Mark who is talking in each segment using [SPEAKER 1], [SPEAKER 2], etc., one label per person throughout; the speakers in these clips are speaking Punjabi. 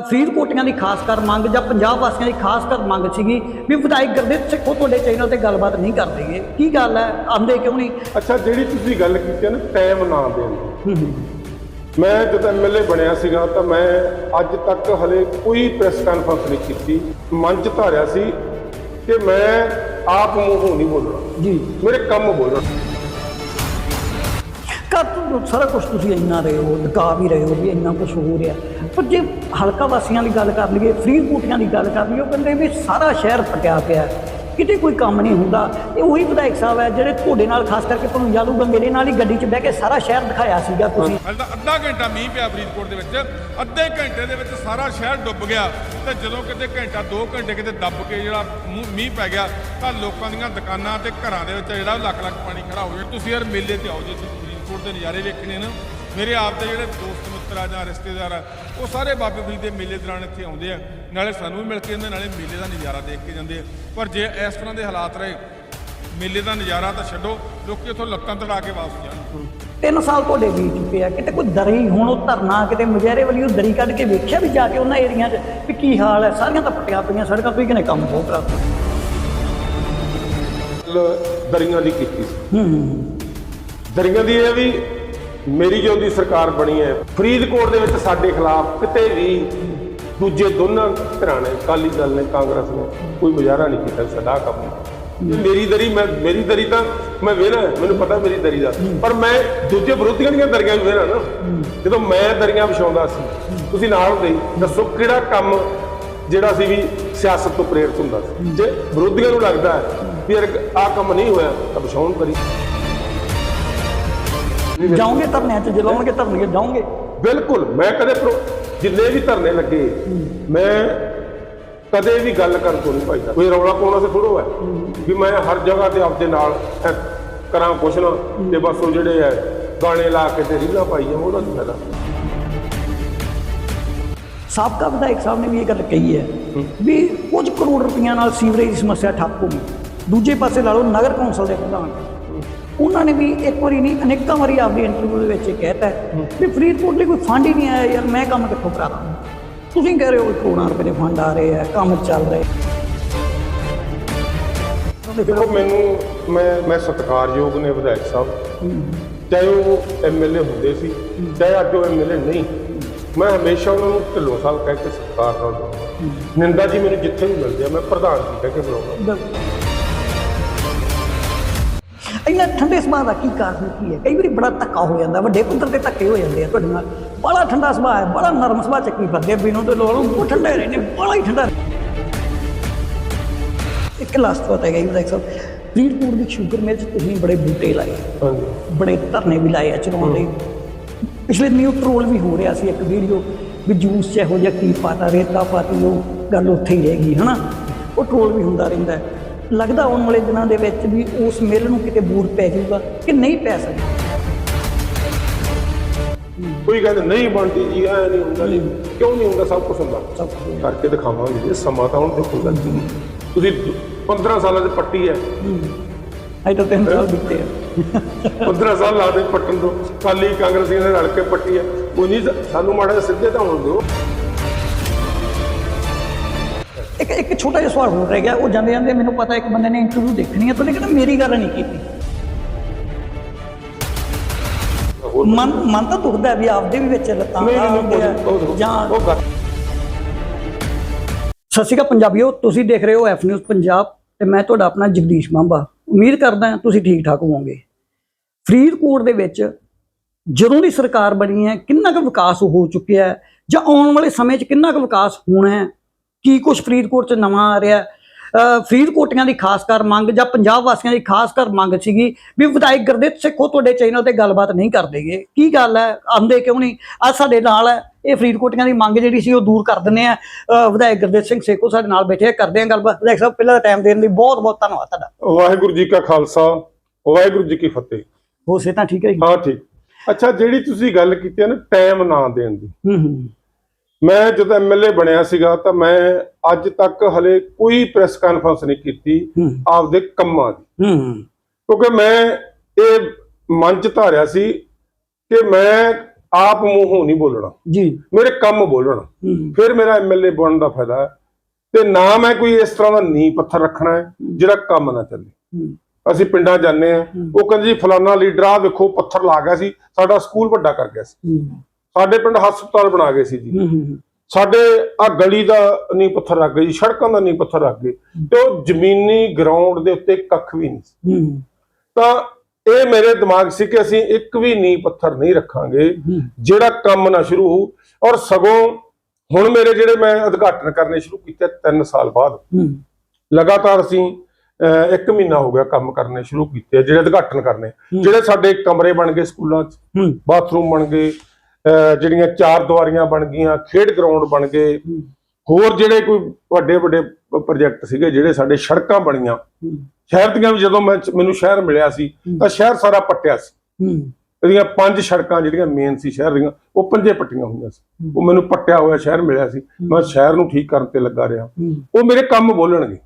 [SPEAKER 1] ਫਰੀਦਕੋਟੀਆਂ ਦੀ ਖਾਸ ਕਰ ਮੰਗ ਜਾਂ ਪੰਜਾਬ ਵਾਸੀਆਂ ਦੀ ਖਾਸ ਕਰ ਮੰਗ ਸੀਗੀ ਵੀ ਵਿਧਾਇਕ ਗੁਰਦੇਵ ਉਹ ਤੁਹਾਡੇ ਚੈਨਲ ਤੇ ਗੱਲਬਾਤ ਨਹੀਂ ਕਰਦੇਗੇ ਕੀ ਗੱਲ ਹੈ? ਆਂਦੇ ਕਿਉਂ ਨਹੀਂ?
[SPEAKER 2] ਅੱਛਾ ਜਿਹੜੀ ਤੁਸੀਂ ਗੱਲ ਕੀਤੀ ਹੈ ਨਾ ਟਾਈਮ ਨਾ ਦੇਣ ਦੀ। ਮੈਂ ਜਦੋਂ ਐਮਐਲਏ ਬਣਿਆ ਸੀਗਾ ਤਾਂ ਮੈਂ ਅੱਜ ਤੱਕ ਹਲੇ ਕੋਈ ਪ੍ਰੈਸ ਕਾਨਫਰੰਸ ਨਹੀਂ ਕੀਤੀ। ਮਨ 'ਚ ਧਾਰਿਆ ਸੀ ਕਿ ਮੈਂ ਆਪ ਮੂੰਹੋਂ ਨਹੀਂ ਬੋਲਣਾ।
[SPEAKER 1] ਜੀ।
[SPEAKER 2] ਮੇਰੇ ਕੰਮ ਬੋਲਣ।
[SPEAKER 1] ਕਰ ਸਾਰਾ ਕੁਝ ਤੁਸੀਂ ਇੰਨਾ ਰਹੇ ਹੋ, ਲਗਾ ਵੀ ਰਹੇ ਹੋ ਵੀ ਇੰਨਾ ਕੁਝ ਹੋ ਰਿਹਾ। ਪਰ ਜੇ ਹਲਕਾ ਵਾਸੀਆਂ ਦੀ ਗੱਲ ਕਰ ਲਈਏ ਫਰੀਦਕੋਟੀਆਂ ਦੀ ਗੱਲ ਕਰ ਲਈਏ, ਉਹ ਕਹਿੰਦੇ ਵੀ ਸਾਰਾ ਸ਼ਹਿਰ ਫਟਿਆ ਪਿਆ ਕਿਤੇ ਕੋਈ ਕੰਮ ਨਹੀਂ ਹੁੰਦਾ। ਇਹ ਉਹੀ ਵਿਧਾਇਕ ਸਾਹਿਬ ਹੈ ਜਿਹੜੇ ਤੁਹਾਡੇ ਨਾਲ ਖਾਸ ਕਰਕੇ ਤੁਹਾਨੂੰ ਯਾਦ ਹੋਊਗਾ ਨਾਲ ਹੀ ਗੱਡੀ 'ਚ ਬਹਿ ਕੇ ਸਾਰਾ ਸ਼ਹਿਰ ਦਿਖਾਇਆ ਸੀਗਾ ਤੁਸੀਂ।
[SPEAKER 3] ਤਾਂ ਅੱਧਾ ਘੰਟਾ ਮੀਂਹ ਪਿਆ ਫਰੀਦਕੋਟ ਦੇ ਵਿੱਚ। ਅੱਧੇ ਘੰਟੇ ਦੇ ਵਿੱਚ ਸਾਰਾ ਸ਼ਹਿਰ ਡੁੱਬ ਗਿਆ। ਤੇ ਜਦੋਂ ਕਿਤੇ ਘੰਟਾ 2 ਘੰਟੇ ਕਿਤੇ ਦੱਬ ਕੇ ਜਿਹੜਾ ਮੂੰਹ- ਮੀਂਹ ਪੈ ਗਿਆ, ਤਾਂ ਲੋਕਾਂ ਦੀਆਂ ਦੁਕਾਨਾਂ ਤੇ ਘਰਾਂ ਦੇ ਵਿੱਚ ਜਿਹੜਾ ਲੱਖ ਲੱਖ ਪਾਣੀ ਖੜਾ ਹੋ ਗਿਆ। ਤੁਸੀਂ ਯਾਰ ਮੇਲੇ ਤੇ ਆਓ ਜੇ ਦੇ ਨਜ਼ਾਰੇ ਵੇਖਣੇ ਨਾ ਮੇਰੇ ਆਪ ਦੇ ਜਿਹੜੇ ਦੋਸਤ ਮਿੱਤਰ ਆ ਜਾਂ ਰਿਸ਼ਤੇਦਾਰ ਆ ਉਹ ਸਾਰੇ ਬਾਬੇ ਫਰੀਦ ਦੇ ਮੇਲੇ ਦੌਰਾਨ ਇੱਥੇ ਆਉਂਦੇ ਆ। ਨਾਲੇ ਸਾਨੂੰ ਵੀ ਮਿਲ ਕੇ ਜਾਂਦੇ ਨਾਲੇ ਮੇਲੇ ਦਾ ਨਜ਼ਾਰਾ ਦੇਖ ਕੇ ਜਾਂਦੇ ਆ। ਪਰ ਜੇ ਇਸ ਤਰ੍ਹਾਂ ਦੇ ਹਾਲਾਤ ਰਹੇ ਮੇਲੇ ਦਾ ਨਜ਼ਾਰਾ ਤਾਂ ਛੱਡੋ ਲੋਕੀ ਇੱਥੋਂ ਲੱਤਾਂ ਤੜਾ ਕੇ ਵਾਪਸ ਜਾਣ।
[SPEAKER 1] ਤਿੰਨ ਸਾਲ ਤੁਹਾਡੇ ਬੀਤ ਚੁੱਕੇ ਆ ਕਿਤੇ ਕੋਈ ਦਰੀ ਹੁਣ ਉਹ ਧਰਨਾ ਕਿਤੇ ਮੁਜਹਿਰੇ ਵਾਲੀ ਉਹ ਦਰੀ ਕੱਢ ਕੇ ਵੇਖਿਆ ਵੀ ਜਾ ਕੇ ਉਹਨਾਂ ਏਰੀਆ 'ਚ ਵੀ ਕੀ ਹਾਲ ਹੈ? ਸਾਰੀਆਂ ਤਾਂ ਪੱਟੀਆਂ ਪਈਆਂ ਸੜਕਾਂ ਤੁਸੀਂ ਕਿਨੇ ਕੰਮ ਬਹੁਤ ਕਰਾ
[SPEAKER 2] ਗੱਲ ਦਰੀਆਂ ਦੀ ਕੀਤੀ ਸੀ।
[SPEAKER 1] ਹੂੰ।
[SPEAKER 2] ਦਰੀਆਂ ਦੀ ਇਹ ਵੀ ਮੇਰੀ ਜੋ ਦੀ ਸਰਕਾਰ ਬਣੀ ਹੈ ਫਰੀਦਕੋਟ ਦੇ ਵਿੱਚ ਸਾਡੇ ਖਿਲਾਫ ਕਿਤੇ ਵੀ ਦੂਜੇ ਦੋਨਾਂ ਧਿਰਾਂ ਨੇ ਅਕਾਲੀ ਦਲ ਨੇ ਕਾਂਗਰਸ ਨੇ ਕੋਈ ਮੁਜ਼ਾਹਰਾ ਨਹੀਂ ਕੀਤਾ ਵੀ ਸਾਡਾ ਆਹ ਕੰਮ ਮੇਰੀ ਦਰੀ ਮੈਂ ਮੇਰੀ ਦਰੀ ਤਾਂ ਮੈਂ ਵੇਣਾ ਮੈਨੂੰ ਪਤਾ ਮੇਰੀ ਦਰੀ ਦਾ। ਪਰ ਮੈਂ ਦੂਜੇ ਵਿਰੋਧੀਆਂ ਦੀਆਂ ਦਰੀਆਂ ਵੀ ਵੇਣਾ ਨਾ। ਜਦੋਂ ਮੈਂ ਦਰੀਆਂ ਵਿਛਾਉਂਦਾ ਸੀ ਤੁਸੀਂ ਨਾਲ ਹੁੰਦੇ ਸੀ, ਦੱਸੋ ਕਿਹੜਾ ਕੰਮ ਜਿਹੜਾ ਸੀ ਵੀ ਸਿਆਸਤ ਤੋਂ ਪ੍ਰੇਰਿਤ ਹੁੰਦਾ ਸੀ? ਜੇ ਵਿਰੋਧੀਆਂ ਨੂੰ ਲੱਗਦਾ ਵੀ ਯਾਰ ਆਹ ਕੰਮ ਨਹੀਂ ਹੋਇਆ ਤਾਂ ਵਿਛਾਉਣ ਕਰੀ
[SPEAKER 1] ਜਾਓਗੇ ਧਰਨਿਆਂ 'ਚ ਜਲਾਉਣਗੇ ਧਰਨੇ ਜਾਓਗੇ।
[SPEAKER 2] ਬਿਲਕੁਲ ਮੈਂ ਕਦੇ ਜਿੰਨੇ ਵੀ ਧਰਨੇ ਲੱਗੇ ਮੈਂ ਕਦੇ ਵੀ ਗੱਲ ਕਰਨ ਤੋਂ ਨਹੀਂ ਭਾਈਦਾ ਕੋਈ ਰੌਲਾ ਪਾਉਣਾ ਸੇ ਥੋੜੋ ਹੈ ਵੀ ਮੈਂ ਹਰ ਜਗ੍ਹਾ ਤੇ ਆਪਦੇ ਨਾਲ ਕਰਾਂ ਕੁਛ ਨਾ ਤੇ ਬਸ ਉਹ ਜਿਹੜੇ ਹੈ ਗਾਣੇ ਲਾ ਕੇ ਤੇ ਰੀਲਾਂ ਪਾਈ ਜਾਂ ਉਹਦਾ ਨਹੀਂ ਫਾਇਦਾ।
[SPEAKER 1] ਸਾਬਕਾ ਵਿਧਾਇਕ ਸਾਹਿਬ ਨੇ ਵੀ ਇਹ ਗੱਲ ਕਹੀ ਹੈ ਵੀ ਕੁਝ ਕਰੋੜ ਰੁਪਈਆ ਨਾਲ ਸੀਵਰੇਜ ਦੀ ਸਮੱਸਿਆ ਠੱਪ ਹੋ ਗਈ। ਦੂਜੇ ਪਾਸੇ ਲਾ ਲਓ ਨਗਰ ਕੌਂਸਲ ਦੇ ਪ੍ਰਧਾਨ। ਉਹਨਾਂ ਨੇ ਵੀ ਇੱਕ ਵਾਰੀ ਨਹੀਂ ਅਨੇਕਾਂ ਵਾਰੀ ਆਪਣੀ ਇੰਟਰਵਿਊ ਦੇ ਵਿੱਚ ਇਹ ਕਹਿਤਾ ਹੈ ਵੀ ਫਰੀਦਕੋਟ ਲਈ ਕੋਈ ਫੰਡ ਹੀ ਨਹੀਂ ਆਇਆ ਯਾਰ ਮੈਂ ਕੰਮ ਕਿੱਥੋਂ ਕਰਾਂ ਤੁਸੀਂ ਕਹਿ ਰਹੇ ਹੋ ਕਿ ਕਰੋੜਾਂ ਰੁਪਏ ਦੇ ਫੰਡ ਆ ਰਹੇ ਆ ਕੰਮ ਚੱਲ ਰਹੇ
[SPEAKER 2] ਦੇਖੋ ਮੈਨੂੰ ਮੈਂ ਮੈਂ ਸਤਿਕਾਰਯੋਗ ਨੇ ਵਿਧਾਇਕ ਸਾਹਿਬ। ਚਾਹੇ ਉਹ ਐਮਐਲਏ ਹੁੰਦੇ ਸੀ ਚਾਹੇ ਅੱਜ ਉਹ ਐਮਐਲਏ ਨਹੀਂ। ਮੈਂ ਹਮੇਸ਼ਾ ਉਹਨਾਂ ਨੂੰ ਢਿੱਲੋਂ ਸਾਹਿਬ ਕਹਿ ਕੇ ਸਤਿਕਾਰ ਬੁਲਾਉਂਦਾ ਨਿੰਦਾ ਜੀ ਮੈਨੂੰ ਜਿੱਥੇ ਵੀ ਮਿਲਦੇ ਆ ਮੈਂ ਪ੍ਰਧਾਨ ਜੀ ਕਹਿ ਕੇ ਬੁਲਾਉਂਦਾ
[SPEAKER 1] ਇੰਨਾ ਠੰਡੇ ਸੁਭਾਅ ਦਾ ਕੀ ਕਾਰਨ ਕੀ ਹੈ? ਕਈ ਵਾਰੀ ਬੜਾ ਧੱਕਾ ਹੋ ਜਾਂਦਾ ਵੱਡੇ ਪੱਧਰ ਤੇ ਧੱਕੇ ਹੋ ਜਾਂਦੇ ਆ ਤੁਹਾਡੇ ਨਾਲ। ਬੜਾ ਠੰਡਾ ਸੁਭਾਅ ਹੈ ਬੜਾ ਨਰਮ ਸੁਭਾਅ ਚੱਕੀ ਫਿਰਦੇ ਬਿਨੋਂ ਤੇ ਲੋਕ ਉਹ ਠੰਡੇ ਰਹਿੰਦੇ ਬੜਾ ਹੀ ਠੰਡਾ। ਇੱਕ ਲਾਸਟ ਬਾਤ ਹੈਗਾ ਇਹਦਾ ਇੱਕ ਸਭ ਫਰੀਦਕੋਟ ਦੀ ਸ਼ੂਗਰ ਮਿਲ 'ਚ ਤੁਸੀਂ ਬੜੇ ਬੂਟੇ ਲਾਏ ਬੜੇ ਧਰਨੇ ਵੀ ਲਾਏ ਆ ਚਲਾਉਣ ਲਈ। ਪਿਛਲੇ ਦਿਨੀ ਉਹ ਟਰੋਲ ਵੀ ਹੋ ਰਿਹਾ ਸੀ ਇੱਕ ਵੀਡੀਓ ਵੀ ਜੂਸ ਚ ਇਹੋ ਜਿਹਾ ਕੀ ਪਾਤਾ ਰੇਤਾ ਪਾਤੀ ਉਹ ਗੱਲ ਉੱਥੇ ਹੀ ਰਹਿ ਗਈ ਹਨਾ? ਉਹ ਟਰੋਲ ਵੀ ਹੁੰਦਾ ਰਹਿੰਦਾ ਹੈ। ਲੱਗਦਾ ਆਉਣ ਵਾਲੇ ਦਿਨਾਂ ਦੇ ਵਿੱਚ ਵੀ ਉਸ ਮਿਲ ਨੂੰ ਕਿਤੇ ਬੂਰ ਪੈ ਜਾਊਗਾ ਕਿ ਨਹੀਂ ਪੈ ਸਕਦਾ?
[SPEAKER 2] ਕੋਈ ਕਹਿੰਦਾ ਨਹੀਂ ਬਣਦੀ ਜੀ ਐ ਨਹੀਂ ਹੁੰਦਾ ਜੀ। ਕਿਉਂ ਨਹੀਂ ਹੁੰਦਾ? ਸਭ ਕੁਝ ਹੁੰਦਾ।
[SPEAKER 1] ਸਭ
[SPEAKER 2] ਕਰਕੇ ਦਿਖਾਵਾਂਗੇ ਇਹ ਸਮਾਂ ਤਾਂ ਹੁਣ ਦੇਖੂਗਾ ਤੁਸੀਂ 15 ਸਾਲਾਂ ਦੀ ਪੱਟੀ ਹੈ।
[SPEAKER 1] ਅਜੇ ਤਾਂ ਤਿੰਨ ਸਾਲ ਬੀਤੇ ਆ।
[SPEAKER 2] 15 ਸਾਲ ਲਾ ਦੇ ਪੱਟਣ ਤੋਂ। ਕਾਲੀ ਕਾਂਗਰਸੀਆਂ ਨੇ ਰਲ ਕੇ ਪੱਟੀ ਹੈ। ਕੋਈ ਨਹੀਂ ਸਾਨੂੰ ਮਾੜਾ ਸਿੱਧੇ ਤਾਂ ਹੋਣ ਦਿਓ।
[SPEAKER 1] ਇੱਕ ਇੱਕ ਛੋਟਾ ਜਿਹਾ ਸਵਾਲ ਹੋਰ ਰਹਿ ਗਿਆ ਉਹ ਜਾਂਦੇ ਜਾਂਦੇ ਮੈਨੂੰ ਪਤਾ ਇੱਕ ਬੰਦੇ ਨੇ ਇੰਟਰਵਿਊ ਦੇਖਣੀ ਹੈ ਤਾਂ ਲੇਕਿਨ ਮੇਰੀ ਗੱਲ ਨਹੀਂ ਕੀਤੀ। ਮਨ ਮਨ ਤਾਂ ਦੁਖਦਾ ਵੀ ਆਪਦੇ ਵੀ ਵਿੱਚ ਲੱਤਾਂ ਜਾਂ ਸਤਿ ਸ਼੍ਰੀ ਅਕਾਲ ਪੰਜਾਬੀਓ ਤੁਸੀਂ ਦੇਖ ਰਹੇ ਹੋ ਐਫ ਨਿਊਜ਼ ਪੰਜਾਬ ਤੇ ਮੈਂ ਤੁਹਾਡਾ ਆਪਣਾ ਜਗਦੀਸ਼ ਮਾਂਬਾ। ਉਮੀਦ ਕਰਦਾ ਤੁਸੀਂ ਠੀਕ ਠਾਕ ਹੋਵੋਗੇ। ਫਰੀਦਕੋਟ ਦੇ ਵਿੱਚ ਜਦੋਂ ਦੀ ਸਰਕਾਰ ਬਣੀ ਹੈ ਕਿੰਨਾ ਕੁ ਵਿਕਾਸ ਹੋ ਚੁੱਕਿਆ ਹੈ ਜਾਂ ਆਉਣ ਵਾਲੇ ਸਮੇਂ 'ਚ ਕਿੰਨਾ ਕੁ ਵਿਕਾਸ ਹੋਣਾ ਹੈ? ਕੀ ਕੁਝ ਫਰੀਦਕੋਟ 'ਚ ਨਵਾਂ ਆ ਰਿਹਾ? ਫਰੀਦਕੋਟੀਆਂ ਦੀ ਖਾਸ ਕਰ ਮੰਗ ਜਾਂ ਪੰਜਾਬ ਵਾਸੀਆਂ ਦੀ ਖਾਸ ਕਰ ਮੰਗ ਸੀਗੀ ਵੀ ਵਿਧਾਇਕ ਗੁਰਦੇਵ ਉਹ ਤੁਹਾਡੇ ਚੈਨਲ ਤੇ ਗੱਲਬਾਤ ਨਹੀਂ ਕਰਦੇਗੇ ਕੀ ਗੱਲ ਹੈ? ਆਂਦੇ ਕਿਉਂ ਨਹੀਂ? ਅੱਜ ਸਾਡੇ ਨਾਲ ਹੈ। ਇਹ ਫਰੀਦਕੋਟੀਆਂ ਦੀ ਮੰਗ ਜਿਹੜੀ ਸੀ ਉਹ ਦੂਰ ਕਰ ਦਿੰਨੇ ਆ। ਵਿਧਾਇਕ ਗੁਰਦੇਵ ਸਿੰਘ ਸੇਖੋ ਸਾਡੇ ਨਾਲ ਬੈਠੇ ਆ ਕਰਦੇ ਆ ਗੱਲਬਾਤ। ਵਿਧਾਇਕ ਸਾਹਿਬ ਪਹਿਲਾਂ ਟਾਈਮ ਦੇਣ ਲਈ ਬਹੁਤ ਬਹੁਤ ਧੰਨਵਾਦ ਤੁਹਾਡਾ।
[SPEAKER 2] ਵਾਹਿਗੁਰੂ ਜੀ ਕਾ ਖਾਲਸਾ ਵਾਹਿਗੁਰੂ ਜੀ ਕੀ ਫਤਿਹ।
[SPEAKER 1] ਹੋ ਸੇ ਤਾਂ ਠੀਕ ਹੈ ਜੀ?
[SPEAKER 2] ਹਾਂ ਠੀਕ। ਅੱਛਾ ਜਿਹੜੀ ਤੁਸੀਂ ਗੱਲ ਕੀਤੀ ਹੈ ਨਾ ਟਾਈਮ ਨਾ ਦੇਣ ਦੀ।
[SPEAKER 1] ਹੂੰ ਹੂੰ।
[SPEAKER 2] ਮੈਂ ਜਦੋਂ ਐਮਐਲਏ ਬਣਿਆ ਸੀਗਾ ਤਾਂ ਮੈਂ ਅੱਜ ਤੱਕ ਹਲੇ ਕੋਈ ਪ੍ਰੈਸ ਕਾਨਫਰੰਸ ਨਹੀਂ ਕੀਤੀ ਆਪਦੇ ਕੰਮਾਂ ਦੀ। ਕਿਉਂਕਿ ਮੈਂ ਇਹ ਮਨ ਚ ਧਾਰਿਆ ਸੀ ਕਿ ਮੈਂ ਆਪ ਮੂੰਹੋਂ ਨਹੀਂ ਬੋਲਣਾ।
[SPEAKER 1] ਜੀ।
[SPEAKER 2] ਮੇਰੇ ਕੰਮ ਬੋਲਣ। ਫਿਰ ਮੇਰਾ ਐਮਐਲਏ ਬਣਨ ਦਾ ਫਾਇਦਾ ਹੈ ਤੇ ਨਾ ਮੈਂ ਕੋਈ ਇਸ ਤਰ੍ਹਾਂ ਦਾ ਨੀ ਪੱਥਰ ਰੱਖਣਾ ਹੈ ਜਿਹੜਾ ਕੰਮ ਨਾ ਚੱਲੇ। ਅਸੀਂ ਪਿੰਡਾਂ ਜਾਂਦੇ ਆ ਉਹ ਕਹਿੰਦੇ ਜੀ ਫਲਾਨਾ ਲੀਡਰ ਆ ਵੇਖੋ ਪੱਥਰ ਲਾ ਗਿਆ ਸੀ ਸਾਡਾ ਸਕੂਲ ਵੱਡਾ ਕਰ ਗਿਆ ਸੀ। ਸਾਡੇ ਪਿੰਡ ਹਸਪਤਾਲ ਬਣਾ ਗਏ ਸੀ ਜੀ।
[SPEAKER 1] ਹੂੰ, ਹੂੰ
[SPEAKER 2] ਸਾਡੇ ਆ ਗਲੀ ਦਾ ਨੀ ਪੱਥਰ ਰੱਖ ਗਏ ਜੀ ਸੜਕਾਂ ਦਾ ਨੀ ਪੱਥਰ ਰੱਖ ਗਏ ਤੇ ਉਹ ਜ਼ਮੀਨੀ ਗਰਾਊਂਡ ਦੇ ਉੱਤੇ ਕੱਖ ਵੀ ਨਹੀਂ ਸੀ।
[SPEAKER 1] ਹੂੰ।
[SPEAKER 2] ਤਾਂ ਇਹ ਮੇਰੇ ਦਿਮਾਗ ਸੀ ਕਿ ਅਸੀਂ ਇੱਕ ਵੀ ਨੀ ਪੱਥਰ ਨਹੀਂ ਰੱਖਾਂਗੇ
[SPEAKER 1] ਹੂੰ।
[SPEAKER 2] ਜਿਹੜਾ ਕੰਮ ਨਾ ਸ਼ੁਰੂ ਹੋਊ। ਔਰ ਸਗੋਂ ਹੁਣ ਮੇਰੇ ਜਿਹੜੇ ਮੈਂ ਉਦਘਾਟਨ ਕਰਨੇ ਸ਼ੁਰੂ ਕੀਤੇ 3 ਸਾਲ ਬਾਅਦ।
[SPEAKER 1] ਹੂੰ।
[SPEAKER 2] ਲਗਾਤਾਰ ਅਸੀਂ ਇੱਕ ਮਹੀਨਾ ਹੋ ਗਿਆ ਕੰਮ ਕਰਨੇ ਸ਼ੁਰੂ ਕੀਤੇ ਜਿਹੜੇ ਉਦਘਾਟਨ ਕਰਨੇ। ਜਿਹੜੇ ਸਾਡੇ ਕਮਰੇ ਬਣ ਗਏ ਸਕੂਲਾਂ 'ਚ
[SPEAKER 1] ਹੂੰ।
[SPEAKER 2] ਬਾਥਰੂਮ ਬਣ ਗਏ ਜਿਹੜੀਆਂ ਚਾਰ ਦੁਆਰੀਆਂ ਬਣ ਗਈਆਂ, ਖੇਡ ਗਰਾਊਂਡ ਬਣ ਗਏ, ਹੋਰ ਜਿਹੜੇ ਕੋਈ ਵੱਡੇ ਵੱਡੇ ਪ੍ਰੋਜੈਕਟ ਸੀਗੇ, ਜਿਹੜੇ ਸਾਡੇ ਸੜਕਾਂ ਬਣੀਆਂ। ਸ਼ਹਿਰ ਦੀਆਂ ਵੀ ਜਦੋਂ ਮੈਂ ਮੈਨੂੰ ਸ਼ਹਿਰ ਮਿਲਿਆ ਸੀ, ਤਾਂ ਸ਼ਹਿਰ ਸਾਰਾ ਪੱਟਿਆ ਸੀ। ਇਹਦੀਆਂ ਪੰਜ ਸੜਕਾਂ ਜਿਹੜੀਆਂ ਮੇਨ ਸੀ ਸ਼ਹਿਰ ਦੀਆਂ, ਉਹ ਪੰਜੇ ਪੱਟੀਆਂ ਹੋਈਆਂ ਸੀ। ਉਹ ਮੈਨੂੰ ਪੱਟਿਆ ਹੋਇਆ ਸ਼ਹਿਰ ਮਿਲਿਆ ਸੀ। ਮੈਂ ਸ਼ਹਿਰ ਨੂੰ ਠੀਕ ਕਰਨ ਤੇ ਲੱਗਾ ਰਿਹਾ। ਉਹ ਮੇਰੇ ਕੰਮ ਬੋਲਣਗੇ।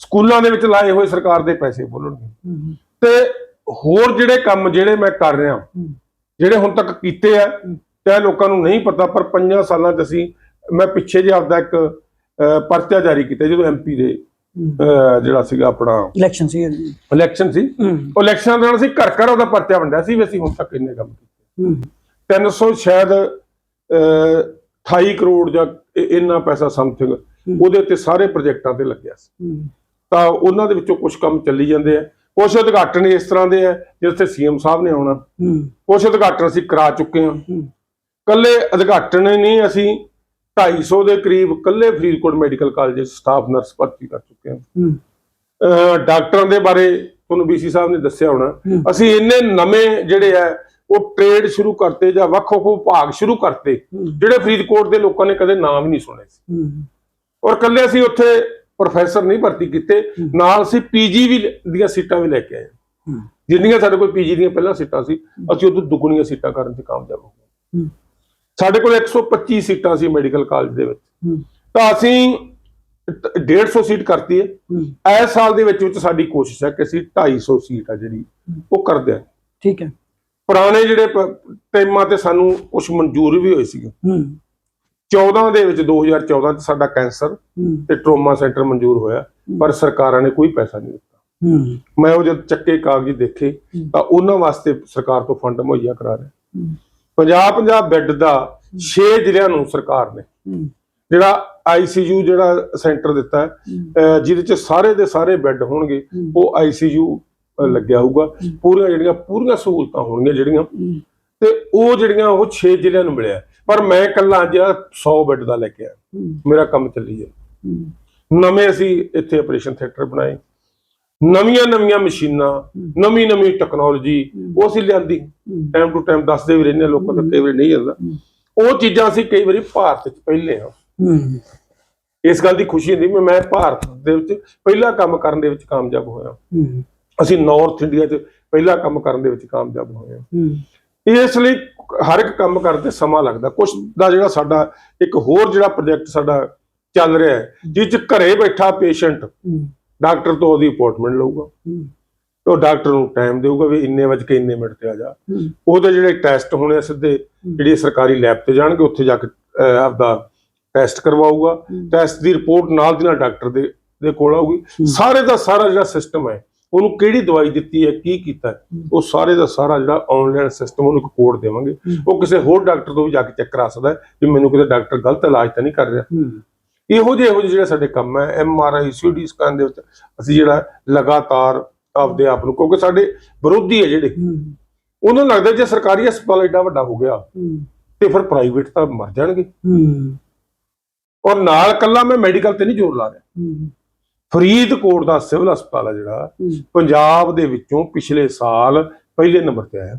[SPEAKER 2] ਸਕੂਲਾਂ ਦੇ ਵਿੱਚ ਲਾਏ ਹੋਏ ਸਰਕਾਰ ਦੇ ਪੈਸੇ ਬੋਲਣਗੇ। ਤੇ ਹੋਰ ਜਿਹੜੇ ਕੰਮ ਜਿਹੜੇ ਮੈਂ ਕਰ ਰਿਹਾ ਜਿਹੜੇ ਹੁਣ ਤੱਕ ਕੀਤੇ ਆ ਤੇ ਲੋਕਾਂ ਨੂੰ ਨਹੀਂ ਪਤਾ ਪਰ ਪੰਜਾਂ ਸਾਲਾਂ 'ਚ ਅਸੀਂ ਮੈਂ ਪਿੱਛੇ ਜੇ ਆਪਦਾ ਇੱਕ ਪਰਚਾ ਜਾਰੀ ਕੀਤਾ ਜਦੋਂ ਐਮਪੀ ਦੇ ਜਿਹੜਾ ਸੀਗਾ ਆਪਣਾ
[SPEAKER 1] ਇਲੈਕਸ਼ਨ ਸੀ
[SPEAKER 2] ਇਲੈਕਸ਼ਨ ਸੀ। ਉਹ ਇਲੈਕਸ਼ਨ ਦੌਰਾਨ ਅਸੀਂ ਘਰ ਘਰ ਉਹਦਾ ਪਰਚਾ ਵੰਡਿਆ ਸੀ ਵੀ ਅਸੀਂ ਹੁਣ ਤੱਕ ਇੰਨੇ ਕੰਮ ਕੀਤੇ।
[SPEAKER 1] ਹੂੰ।
[SPEAKER 2] 300 ਸ਼ਾਇਦ ਅਹ, 28 ਕਰੋੜ ਜਾਂ ਇੰਨਾ ਪੈਸਾ ਸਮਥਿੰਗ ਉਹਦੇ ਉੱਤੇ ਸਾਰੇ ਪ੍ਰੋਜੈਕਟਾਂ ਤੇ ਲੱਗਿਆ ਸੀ। ਤਾਂ ਉਹਨਾਂ ਦੇ ਵਿੱਚੋਂ ਕੁਝ ਕੰਮ ਚੱਲੀ ਜਾਂਦੇ ਆ। ਕੁਝ ਉਦਘਾਟਨ ਇਸ ਤਰ੍ਹਾਂ ਦੇ ਆ ਜਿੱਥੇ ਸੀਐਮ ਸਾਹਿਬ ਨੇ ਆਉਣਾ। ਕੁਝ ਉਦਘਾਟਨ ਅਸੀਂ ਕਰਾ ਚੁੱਕੇ ਹਾਂ। ਕੱਲੇ ਉਦਘਾਟਨ ਨਹੀਂ ਅਸੀਂ 250 ਦੇ ਕਰੀਬ ਕੱਲੇ Faridkot medical college staff nurse ਭਰਤੀ ਕਰ ਚੁੱਕੇ ਹਾਂ। ਡਾਕਟਰਾਂ ਦੇ ਬਾਰੇ ਤੁਹਾਨੂੰ ਬੀਸੀ ਸਾਹਿਬ ਨੇ ਦੱਸਿਆ ਹੋਣਾ। ਅਸੀਂ ਇੰਨੇ ਨਵੇਂ ਜਿਹੜੇ ਆ ਉਹ ਟ੍ਰੇਡ ਸ਼ੁਰੂ ਕਰਤੇ ਜਾਂ ਵੱਖ-ਵੱਖ ਵਿਭਾਗ ਸ਼ੁਰੂ ਕਰਤੇ। ਜਿਹੜੇ ਫਰੀਦਕੋਟ ਦੇ ਲੋਕਾਂ ਨੇ ਕਦੇ ਨਾਮ ਹੀ ਨਹੀਂ ਸੁਣੇ ਸੀ। ਔਰ ਕੱਲੇ ਅਸੀਂ ਉੱਥੇ ਪ੍ਰੋਫੈਸਰ ਨਹੀਂ ਭਰਤੀ ਕੀਤੇ ਨਾਲ ਅਸੀਂ ਪੀਜੀ ਵੀ ਦੀਆਂ ਸੀਟਾਂ ਵੀ ਲੈ ਕੇ ਆਏ। ਜਿੰਨੀਆਂ ਸਾਡੇ ਕੋਲ ਪੀਜੀ ਦੀਆਂ ਪਹਿਲਾਂ ਸੀਟਾਂ ਸੀ ਅਸੀਂ ਉਦੋਂ ਦੁੱਗਣੀਆਂ ਸੀਟਾਂ ਕਰਨ 'ਚ ਕਾਮਯਾਬ ਹੋ ਗਏ। ਸਾਡੇ ਕੋਲ 125 ਸੀਟਾਂ ਸੀ ਮੈਡੀਕਲ ਕਾਲਜ ਦੇ ਵਿੱਚ। ਤਾਂ ਅਸੀਂ 150 ਸੀਟ ਕਰਤੀ ਹੈ। ਇਸ ਸਾਲ ਦੇ ਵਿੱਚ ਵਿੱਚ ਸਾਡੀ ਕੋਸ਼ਿਸ਼ ਹੈ ਕਿ ਅਸੀਂ 250 ਸੀਟ ਆ ਜਿਹੜੀ ਉਹ ਕਰ ਦਿਆਂ
[SPEAKER 1] ਠੀਕ ਹੈ।
[SPEAKER 2] ਪੁਰਾਣੇ ਜਿਹੜੇ ਟਾਈਮਾਂ ਤੇ ਸਾਨੂੰ ਕੁਝ ਮਨਜ਼ੂਰ ਵੀ ਹੋਏ ਸੀ
[SPEAKER 1] ਹੂੰ।
[SPEAKER 2] 14 ਦੇ ਵਿੱਚ 2014 ਚ ਸਾਡਾ ਕੈਂਸਰ ਤੇ ਟਰੋਮਾ ਸੈਂਟਰ ਮਨਜ਼ੂਰ ਹੋਇਆ ਪਰ ਸਰਕਾਰਾਂ ਨੇ ਕੋਈ ਪੈਸਾ ਨਹੀਂ ਦਿੱਤਾ। ਮੈਂ ਉਹ ਜਦ ਚੱਕੇ ਕਾਗਜ਼ ਦੇਖੇ ਤਾਂ ਉਹਨਾਂ ਵਾਸਤੇ ਸਰਕਾਰ ਤੋਂ ਫੰਡ ਮੁਹੱਈਆ ਕਰਾ ਰਹੇ
[SPEAKER 1] ਹੂੰ।
[SPEAKER 2] 50 50 ਬੈੱਡ ਦਾ 6 ਜ਼ਿਲ੍ਹਿਆਂ ਨੂੰ ਸਰਕਾਰ ਨੇ ਜਿਹੜਾ ਆਈਸੀਯੂ ਜਿਹੜਾ ਸੈਂਟਰ ਦਿੱਤਾ ਜਿਹਦੇ ਚ ਸਾਰੇ ਦੇ ਸਾਰੇ ਬੈੱਡ ਹੋਣਗੇ ਉਹ ਆਈਸੀਯੂ ਲੱਗਿਆ ਹੋਊਗਾ। ਪੂਰੀਆਂ ਜਿਹੜੀਆਂ ਪੂਰੀਆਂ ਸਹੂਲਤਾਂ ਹੋਣਗੀਆਂ ਜਿਹੜੀਆਂ। ਤੇ ਉਹ ਜਿਹੜੀਆਂ ਉਹ 6 ਜ਼ਿਲ੍ਹਿਆਂ ਨੂੰ ਮਿਲਿਆ। ਪਰ ਮੈਂ ਇਕੱਲਾ ਅੱਜ 100 ਬੈੱਡ ਦਾ ਲੈ ਕੇ ਆਇਆ। ਮੇਰਾ ਕੰਮ ਚੱਲੀ ਹੈ
[SPEAKER 1] ਹੂੰ।
[SPEAKER 2] ਨਵੇਂ ਅਸੀਂ ਇੱਥੇ ਆਪਰੇਸ਼ਨ ਥੀਏਟਰ ਬਣਾਏ। ਨਵੀਆਂ ਨਵੀਆਂ ਮਸ਼ੀਨਾਂ ਨਵੀਂ ਨਵੀਂ ਟੈਕਨੋਲੋਜੀ ਉਹ ਅਸੀਂ ਲਿਆਂਦੀ। ਟਾਈਮ ਟੂ ਟਾਈਮ ਦੱਸਦੇ ਵੀ ਰਹਿੰਦੇ ਲੋਕਾਂ ਤੋਂ ਕਈ ਵਾਰੀ ਨਹੀਂ ਜਾਂਦਾ ਉਹ ਚੀਜ਼ਾਂ ਅਸੀਂ ਕਈ ਵਾਰੀ ਭਾਰਤ 'ਚ ਪਹਿਲੇ ਹੂੰ। ਇਸ ਗੱਲ ਦੀ ਖੁਸ਼ੀ ਹੁੰਦੀ ਵੀ ਮੈਂ ਭਾਰਤ ਦੇ ਵਿੱਚ ਪਹਿਲਾ ਕੰਮ ਕਰਨ ਦੇ ਵਿੱਚ ਕਾਮਯਾਬ ਹੋਇਆ। ਅਸੀਂ ਨਾਰਥ ਇੰਡੀਆ 'ਚ ਪਹਿਲਾ ਕੰਮ ਕਰਨ ਦੇ ਵਿੱਚ ਕਾਮਯਾਬ ਹੋਏ ਹੂੰ। ਇਸ ਲਈ ਹਰ ਇੱਕ ਕੰਮ ਕਰਨ ਤੇ ਸਮਾਂ ਲੱਗਦਾ। ਕੁਝ ਦਾ ਜਿਹੜਾ ਸਾਡਾ ਇੱਕ ਹੋਰ ਜਿਹੜਾ ਪ੍ਰੋਜੈਕਟ ਸਾਡਾ ਚੱਲ ਰਿਹਾ ਹੈ ਜਿਸ 'ਚ ਘਰੇ ਬੈਠਾ ਪੇਸ਼ੈਂਟ ਡਾਕਟਰ ਤੋਂ ਉਹਦੀ ਅਪਾਇੰਟਮੈਂਟ ਲਊਗਾ। ਉਹ ਡਾਕਟਰ ਨੂੰ ਟਾਈਮ ਦੇਊਗਾ ਵੀ ਇੰਨੇ ਵਜੇ ਕੇ ਇੰਨੇ ਮਿੰਟ ਤੇ ਆ ਜਾ। ਉਹਦੇ ਜਿਹੜੇ ਟੈਸਟ ਹੋਣੇ ਆ ਸਿੱਧੇ ਜਿਹੜੀ ਸਰਕਾਰੀ ਲੈਬ ਤੇ ਜਾਣਗੇ ਉੱਥੇ ਜਾ ਕੇ ਆਪਦਾ ਟੈਸਟ ਕਰਵਾਊਗਾ। ਟੈਸਟ ਦੀ ਰਿਪੋਰਟ ਨਾਲ ਦੀ ਨਾਲ ਡਾਕਟਰ ਦੇ ਦੇ ਕੋਲ ਆਊਗੀ। ਸਾਰੇ ਦਾ ਸਾਰਾ ਜਿਹੜਾ ਸਿਸਟਮ ਹੈ ਉਹਨੂੰ ਕਿਹੜੀ ਦਵਾਈ ਦਿੱਤੀ ਹੈ ਕੀ ਕੀਤਾ ਉਹ ਸਾਰੇ ਦਾ ਸਾਰਾ ਜਿਹੜਾ ਆਨਲਾਈਨ ਸਿਸਟਮ ਉਹਨੂੰ ਇੱਕ ਕੋਡ ਦੇਵਾਂਗੇ। ਉਹ ਕਿਸੇ ਹੋਰ ਡਾਕਟਰ ਤੋਂ ਵੀ ਜਾ ਕੇ ਚੈੱਕ ਕਰਾ ਸਕਦਾ ਹੈ ਵੀ ਮੈਨੂੰ ਕਿਤੇ ਡਾਕਟਰ ਗਲਤ ਇਲਾਜ ਤਾਂ ਨਹੀਂ ਕਰ ਰਿਹਾ। ਇਹੋ ਜਿਹੇ ਇਹੋ ਜਿਹੇ ਜਿਹੜੇ ਸਾਡੇ ਕੰਮ ਹੈ M R I CT scan ਦੇ ਵਿੱਚ ਅਸੀਂ ਜਿਹੜਾ ਲਗਾਤਾਰ ਆਪਦੇ ਆਪ ਨੂੰ ਕਿਉਂਕਿ ਸਾਡੇ ਵਿਰੋਧੀ ਹੈ ਜਿਹੜੇ। ਉਹਨਾਂ ਨੂੰ ਲੱਗਦਾ ਜੇ ਸਰਕਾਰੀ ਹਸਪਤਾਲ ਏਡਾ ਵੱਡਾ ਹੋ ਗਿਆ ਤੇ ਫਿਰ ਪ੍ਰਾਈਵੇਟ ਤਾਂ ਮਰ ਜਾਣਗੇ। ਔਰ ਨਾਲ ਕੱਲਾ ਮੈਂ ਮੈਡੀਕਲ ਤੇ ਨਹੀਂ ਜ਼ੋਰ ਲਾ ਰਿਹਾ। ਫਰੀਦਕੋਟ ਦਾ ਸਿਵਲ ਹਸਪਤਾਲ ਹੈ ਜਿਹੜਾ ਪੰਜਾਬ ਦੇ ਵਿੱਚੋਂ ਪਿਛਲੇ ਸਾਲ ਪਹਿਲੇ ਨੰਬਰ ਤੇ ਆਇਆ।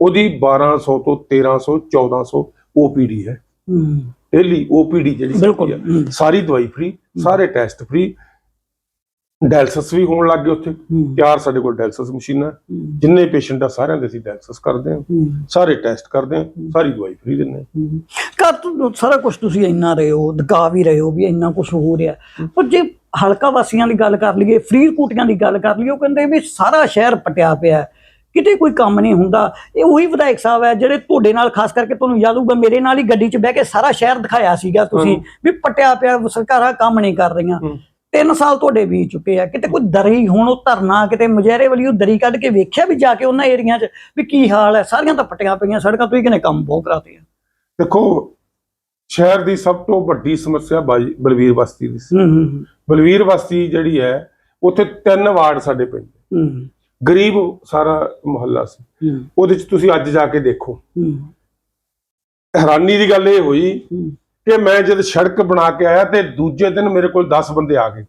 [SPEAKER 2] ਉਹਦੀ 1200 ਤੋਂ 1300 1400 OPD ਹੈ। ਡੇਲੀ OPD ਜਿਹੜੀ। ਸਾਰੀ ਦਵਾਈ ਫ੍ਰੀ ਸਾਰੇ ਟੈਸਟ ਫ੍ਰੀ ਡਾਇਲਸਿਸ ਵੀ ਹੋਣ ਲੱਗ ਗਏ ਉੱਥੇ। ਚਾਰ ਸਾਡੇ ਕੋਲ ਡਾਇਲਸਿਸ ਮਸ਼ੀਨਾਂ ਜਿੰਨੇ ਪੇਸ਼ੈਂਟ ਆ ਸਾਰਿਆਂ ਦੇ ਅਸੀਂ ਡਾਇਲਸਿਸ ਕਰਦੇ ਹਾਂ। ਸਾਰੇ ਟੈਸਟ ਕਰਦੇ ਹਾਂ ਸਾਰੀ ਦਵਾਈ ਫ੍ਰੀ ਦਿੰਦੇ ਹਾਂ।
[SPEAKER 1] ਕਰ ਤੁ- ਸਾਰਾ ਕੁਝ ਤੁਸੀਂ ਇੰਨਾ ਰਹੇ ਹੋ ਦਿਖਾ ਵੀ ਰਹੇ ਹੋ ਵੀ ਇੰਨਾ ਕੁਝ ਹੋ ਰਿਹਾ। ਪਰ ਜੇ ਹਲਕਾ ਵਾਸੀਆਂ ਦੀ ਗੱਲ ਕਰ ਲਈਏ ਫਰੀਦਕੋਟੀਆਂ ਦੀ ਗੱਲ ਕਰ ਲਈਏ ਉਹ ਕਹਿੰਦੇ ਵੀ ਸਾਰਾ ਸ਼ਹਿਰ ਪਟਿਆ ਪਿਆ। ਕਿਤੇ ਕੋਈ ਕੰਮ ਨਹੀਂ ਹੁੰਦਾ। ਇਹ ਉਹੀ ਵਿਧਾਇਕ ਸਾਹਿਬ ਹੈ ਜਿਹੜੇ ਤੁਹਾਡੇ ਨਾਲ ਖਾਸ ਕਰਕੇ ਤੁਹਾਨੂੰ ਯਾਦ ਹੋਊਗਾ ਮੇਰੇ ਨਾਲ ਹੀ ਗੱਡੀ 'ਚ ਬਹਿ ਕੇ ਸਾਰਾ ਸ਼ਹਿਰ ਦਿਖਾਇਆ ਸੀਗਾ ਤੁਸੀਂ ਵੀ ਪਟਿਆ ਪਿਆ ਸਰਕਾਰਾਂ ਕੰਮ ਨਹੀਂ ਕਰ ਰਹੀਆਂ। ਤਿੰਨ ਸਾਲ ਤੁਹਾਡੇ ਬੀਤ ਚੁੱਕੇ ਆ। ਕਿਤੇ ਕੋਈ ਦਰੀ ਹੁਣ ਉਹ ਧਰਨਾ ਕਿਤੇ ਮੁਜਹਿਰੇ ਵਾਲੀ ਉਹ ਦਰੀ ਕੱਢ ਕੇ ਵੇਖਿਆ ਵੀ ਜਾ ਕੇ ਉਹਨਾਂ ਏਰੀਆਂ 'ਚ ਵੀ ਕੀ ਹਾਲ ਹੈ? ਸਾਰੀਆਂ ਤਾਂ ਪੱਟੀਆਂ ਪਈਆਂ ਸੜਕਾਂ ਤੁਸੀਂ ਕਿਨੇ ਕੰਮ ਬਹੁਤ ਕਰਾਤੇ ਆ।
[SPEAKER 2] ਦੇਖੋ ਸ਼ਹਿਰ ਦੀ ਸਭ ਤੋਂ ਵੱਡੀ ਸਮੱਸਿਆ ਬਾਈ- ਬਲਵੀਰ ਬਸਤੀ ਦੀ ਸੀ। ਬਲਵੀਰ ਬਸਤੀ ਜਿਹੜੀ ਹੈ ਉੱਥੇ ਤਿੰਨ ਵਾਰਡ ਸਾਡੇ ਪੈਂਦੇ ਗਰੀਬ ਸਾਰਾ ਮੁਹੱਲਾ ਸੀ। ਉਹਦੇ ਚ ਤੁਸੀਂ ਅੱਜ ਜਾ ਕੇ ਦੇਖੋ। ਹੈਰਾਨੀ ਦੀ ਗੱਲ ਇਹ ਹੋਈ ਕਿ ਮੈਂ ਜਦ ਸੜਕ ਬਣਾ ਕੇ ਆਇਆ ਤੇ ਦੂਜੇ ਦਿਨ ਮੇਰੇ ਕੋਲ 10 ਬੰਦੇ ਆ ਗਏ।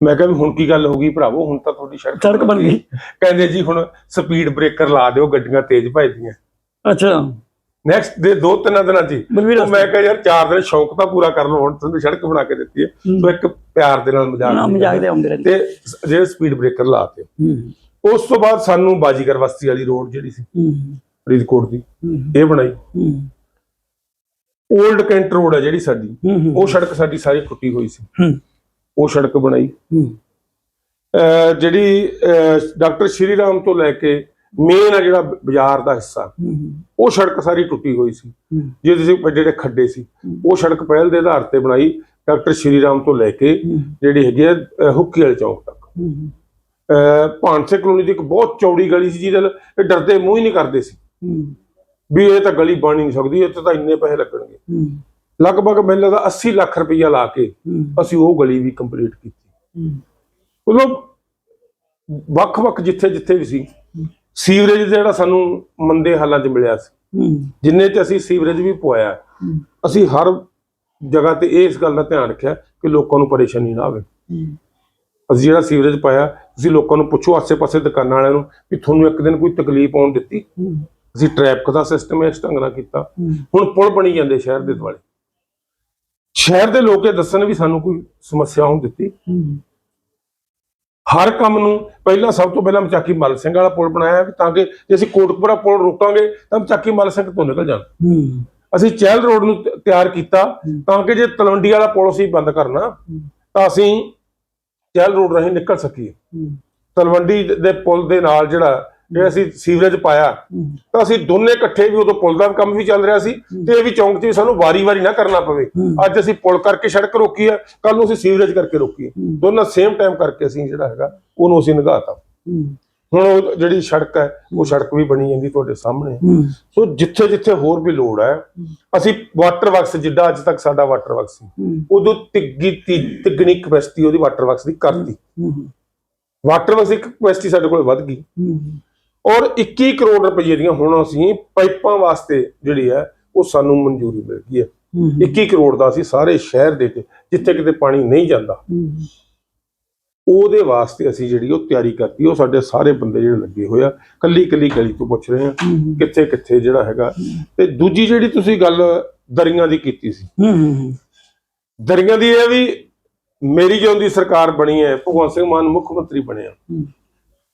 [SPEAKER 2] ਮੈਂ ਕਿਹਾ ਵੀ ਹੁਣ ਕੀ ਗੱਲ ਹੋ ਗਈ ਭਰਾਵੋ ਹੁਣ ਤਾਂ ਤੁਹਾਡੀ ਸੜਕ
[SPEAKER 1] ਸੜਕ ਬਣ ਗਈ।
[SPEAKER 2] ਕਹਿੰਦੇ ਜੀ ਹੁਣ ਸਪੀਡ ਬ੍ਰੇਕਰ ਲਾ ਦਿਓ ਗੱਡੀਆਂ ਤੇਜ਼ ਭਜਦੀਆਂ।
[SPEAKER 1] ਅੱਛਾ।
[SPEAKER 2] ਨੈਕਸਟ ਦੇ ਦੋ ਤਿੰਨ ਦਿਨਾਂ ਉਹ ਮੈਂ ਕਿਹਾ ਯਾਰ ਚਾਰ ਦਿਨ ਸ਼ੌਂਕ ਤਾਂ ਪੂਰਾ ਕਰ ਲਓ ਹੁਣ ਤੁਹਾਨੂੰ ਸੜਕ ਬਣਾ ਕੇ ਦਿੱਤੀ ਹੈ। ਸੋ ਇੱਕ ਪਿਆਰ ਦੇ ਨਾਲ ਮਜ਼ਾਕ
[SPEAKER 1] ਮਜ਼ਾਕ ਦੇ ਆਉਂਦੇ ਰਹਿੰਦੇ।
[SPEAKER 2] ਤੇ ਜਿਹੜੇ ਸਪੀਡ ਬ੍ਰੇਕਰ ਲਾਤੇ
[SPEAKER 1] ਹੂੰ।
[SPEAKER 2] ਉਸ ਤੋਂ ਬਾਅਦ ਸਾਨੂੰ ਬਾਜੀਗਰ ਬਸਤੀ ਵਾਲੀ ਰੋਡ ਜਿਹੜੀ ਸੀ ਫਰੀਦਕੋਟ ਦੀ ਇਹ ਬਣਾਈ। 올ਡ ਕੈਂਟ ਰੋਡ ਹੈ ਜਿਹੜੀ ਸਾਡੀ ਉਹ ਸੜਕ ਸਾਡੀ ਸਾਰੀ ਟੁੱਟੀ ਹੋਈ ਸੀ। ਉਹ ਸੜਕ ਬਣਾਈ। ਜਿਹੜੀ ਡਾਕਟਰ ਸ਼੍ਰੀ ਰਾਮ ਤੋਂ ਲੈ ਕੇ ਮੇਨ ਆ ਜਿਹੜਾ ਬਾਜ਼ਾਰ ਦਾ ਹਿੱਸਾ ਉਹ ਸੜਕ ਸਾਰੀ ਟੁੱਟੀ ਹੋਈ ਸੀ। ਜਿਹਦੇ ਸੀ ਜਿਹੜੇ ਖੱਡੇ ਸੀ ਉਹ ਸੜਕ ਪਹਿਲ ਦੇ ਆਧਾਰ ਤੇ ਬਣਾਈ ਡਾਕਟਰ ਸ਼੍ਰੀ ਰਾਮ ਤੋਂ ਲੈ ਕੇ ਜਿਹੜੀ ਹੈਗੀ ਹੈ ਹੁੱਕੀ ਵਾਲੇ ਚੌਂਕ ਤੱਕ। ਭਾਨਸੇ ਕਲੋਨੀ ਦੀ ਇੱਕ ਬਹੁਤ ਚੌੜੀ ਗਲੀ ਸੀ ਜਿਹਦੇ ਨਾਲ ਡਰਦੇ ਮੂੰਹ ਹੀ ਨਹੀਂ ਕਰਦੇ ਸੀ। ਵੀ ਇਹ ਤਾਂ ਗਲੀ ਬਣ ਨਹੀਂ ਸਕਦੀ ਇੱਥੇ ਤਾਂ ਇੰਨੇ ਪੈਸੇ ਲੱਗਣਗੇ। ਲਗਭਗ ਮੈਨੂੰ ਲੱਗਦਾ 80 ਲੱਖ ਰੁਪਈਆ ਲਾ ਕੇ ਅਸੀਂ ਉਹ ਗਲੀ ਵੀ ਕੰਪਲੀਟ ਕੀਤੀ। ਮਤਲਬ ਵੱਖ-ਵੱਖ ਜਿੱਥੇ-ਜਿੱਥੇ ਵੀ ਸੀ ਸੀਵਰੇਜ ਜਿਹੜਾ ਸਾਨੂੰ ਮੰਦੇ ਹਾਲਾਂ 'ਚ ਮਿਲਿਆ ਸੀ। ਜਿੰਨੇ 'ਚ ਅਸੀਂ ਸੀਵਰੇਜ ਵੀ ਪਵਾਇਆ ਅਸੀਂ ਹਰ ਜਗ੍ਹਾ ਤੇ ਇਸ ਗੱਲ ਦਾ ਧਿਆਨ ਰੱਖਿਆ ਕਿ ਲੋਕਾਂ ਨੂੰ ਪਰੇਸ਼ਾਨੀ ਨਾ ਆਵੇ। ਅਸੀਂ ਜਿਹੜਾ ਸੀਵਰੇਜ ਪਾਇਆ ਤੁਸੀਂ ਲੋਕਾਂ ਨੂੰ ਪੁੱਛੋ ਆਸੇ-ਪਾਸੇ ਦੁਕਾਨਾਂ ਵਾਲਿਆਂ ਨੂੰ ਵੀ ਤੁਹਾਨੂੰ ਇੱਕ ਦਿਨ ਕੋਈ ਤਕਲੀਫ ਆਉਣ ਦਿੱਤੀ? ਅਸੀਂ ਟ੍ਰੈਫਿਕ ਦਾ ਸਿਸਟਮ ਇਸ ਢੰਗ ਨਾਲ ਕੀਤਾ।
[SPEAKER 1] ਹੂੰ
[SPEAKER 2] ਹੁਣ ਪੁਲ ਬਣੀ ਜਾਂਦੇ ਸ਼ਹਿਰ ਦੇ ਦੁਆਲੇ। ਸ਼ਹਿਰ ਦੇ ਲੋਕ ਦੱਸਣ ਵੀ ਸਾਨੂੰ ਕੋਈ ਸਮੱਸਿਆ ਹੋਣ ਦਿੱਤੀ।
[SPEAKER 1] ਹੂੰ
[SPEAKER 2] ਹਰ ਕੰਮ ਨੂੰ ਪਹਿਲਾਂ ਸਭ ਤੋਂ ਪਹਿਲਾਂ ਮਚਾਕੀ ਮੱਲ ਸਿੰਘ ਵਾਲਾ ਪੁਲ ਬਣਾਇਆ ਵੀ ਤਾਂ ਕਿ ਜੇ ਅਸੀਂ ਕੋਟਕਪੁਰਾ ਪੁਲ ਰੋਕਾਂਗੇ ਤਾਂ ਮਚਾਕੀ ਮੱਲ ਸਿੰਘ ਤੋਂ ਨਿਕਲ ਜਾਣ।
[SPEAKER 1] ਹੂੰ।
[SPEAKER 2] ਅਸੀਂ ਚਹਿਲ ਰੋਡ ਨੂੰ ਤਿਆਰ ਕੀਤਾ ਤਾਂ ਕਿ ਜੇ ਤਲਵੰਡੀ ਵਾਲਾ ਪੁਲ ਅਸੀਂ ਬੰਦ ਕਰਨਾ ਤਾਂ ਅਸੀਂ ਚਹਿਲ ਰੋਡ ਰਾਹੀਂ ਨਿਕਲ ਸਕੀਏ। ਤਲਵੰਡੀ ਦੇ ਪੁਲ ਦੇ ਨਾਲ ਜਿਹੜਾ ਜਿਹੜਾ ਅਸੀਂ ਸੀਵਰੇਜ ਪਾਇਆ ਤਾਂ ਅਸੀਂ ਦੋਨੇ ਇਕੱਠੇ ਵੀ ਉਦੋਂ ਪੁਲ ਦਾ ਕੰਮ ਵੀ ਚੱਲ ਰਿਹਾ ਸੀ ਤੇ ਇਹ ਵੀ ਚੌਂਕ 'ਚ ਵੀ ਸਾਨੂੰ ਵਾਰੀ-ਵਾਰੀ ਨਾ ਕਰਨਾ ਪਵੇ। ਅੱਜ ਅਸੀਂ ਪੁਲ ਕਰਕੇ ਸੜਕ ਰੋਕੀ ਹੈ ਕੱਲ ਨੂੰ ਅਸੀਂ ਸੀਵਰੇਜ ਕਰਕੇ ਰੋਕੀ ਦੋਨਾਂ ਸੇਮ ਟਾਈਮ ਕਰਕੇ ਅਸੀਂ ਜਿਹੜਾ ਹੈਗਾ ਉਹਨੂੰ ਅਸੀਂ ਨਿਗਾਹਤਾ ਹੁਣ ਉਹ ਜਿਹੜੀ ਸੜਕ ਹੈ ਉਹ ਸੜਕ ਵੀ ਬਣੀ ਜਾਂਦੀ ਤੁਹਾਡੇ ਸਾਹਮਣੇ। ਸੋ ਜਿੱਥੇ ਜਿੱਥੇ ਹੋਰ ਵੀ ਲੋੜ ਹੈ ਅਸੀਂ ਵਾਟਰ ਵਰਕਸ ਜਿੱਦਾਂ ਅੱਜ ਤੱਕ ਸਾਡਾ ਵਾਟਰ ਵਰਕਸ ਸੀ ਉਦੋਂ ਤਿੱਗੀ ਤਿੱਗਣੀ ਕਪੈਸਿਟੀ ਉਹਦੀ ਵਾਟਰ ਵਰਕਸ ਦੀ ਕਰਤੀ। ਵਾਟਰ ਵਰਕਸ ਦੀ ਕਪੈਸਿਟੀ ਸਾਡੇ ਕੋਲ ਵੱਧ ਗਈ। ਔਰ 21 ਕਰੋੜ ਰੁਪਏ ਦੀਆਂ ਹੁਣ ਅਸੀਂ ਪਾਈਪਾਂ ਵਾਸਤੇ ਜਿਹੜੀ ਹੈ ਉਹ ਸਾਨੂੰ ਮਨਜ਼ੂਰੀ ਮਿਲ ਗਈ ਹੈ।
[SPEAKER 1] ਹੂੰ
[SPEAKER 2] 21 ਕਰੋੜ ਦਾ ਅਸੀਂ ਸਾਰੇ ਸ਼ਹਿਰ ਦੇ ਵਿੱਚ ਜਿੱਥੇ ਕਿਤੇ ਪਾਣੀ ਨਹੀਂ ਜਾਂਦਾ ਉਹਦੇ ਵਾਸਤੇ ਅਸੀਂ ਜਿਹੜੀ ਉਹ ਤਿਆਰੀ ਕਰਤੀ ਉਹ ਸਾਡੇ ਸਾਰੇ ਬੰਦੇ ਜਿਹੜੇ ਲੱਗੇ ਹੋਏ ਆ ਕੱਲੀ ਕੱਲੀ ਗਲੀ ਤੋਂ ਪੁੱਛ ਰਹੇ ਆ ਕਿੱਥੇ ਕਿੱਥੇ ਜਿਹੜਾ ਹੈਗਾ। ਤੇ ਦੂਜੀ ਜਿਹੜੀ ਤੁਸੀਂ ਗੱਲ ਦਰੀਆਂ ਦੀ ਕੀਤੀ ਸੀ। ਦਰੀਆਂ ਦੀ ਇਹ ਵੀ ਮੇਰੀ ਦੀ ਸਰਕਾਰ ਬਣੀ ਹੈ ਭਗਵੰਤ ਸਿੰਘ ਮਾਨ ਮੁੱਖ ਮੰਤਰੀ ਬਣਿਆ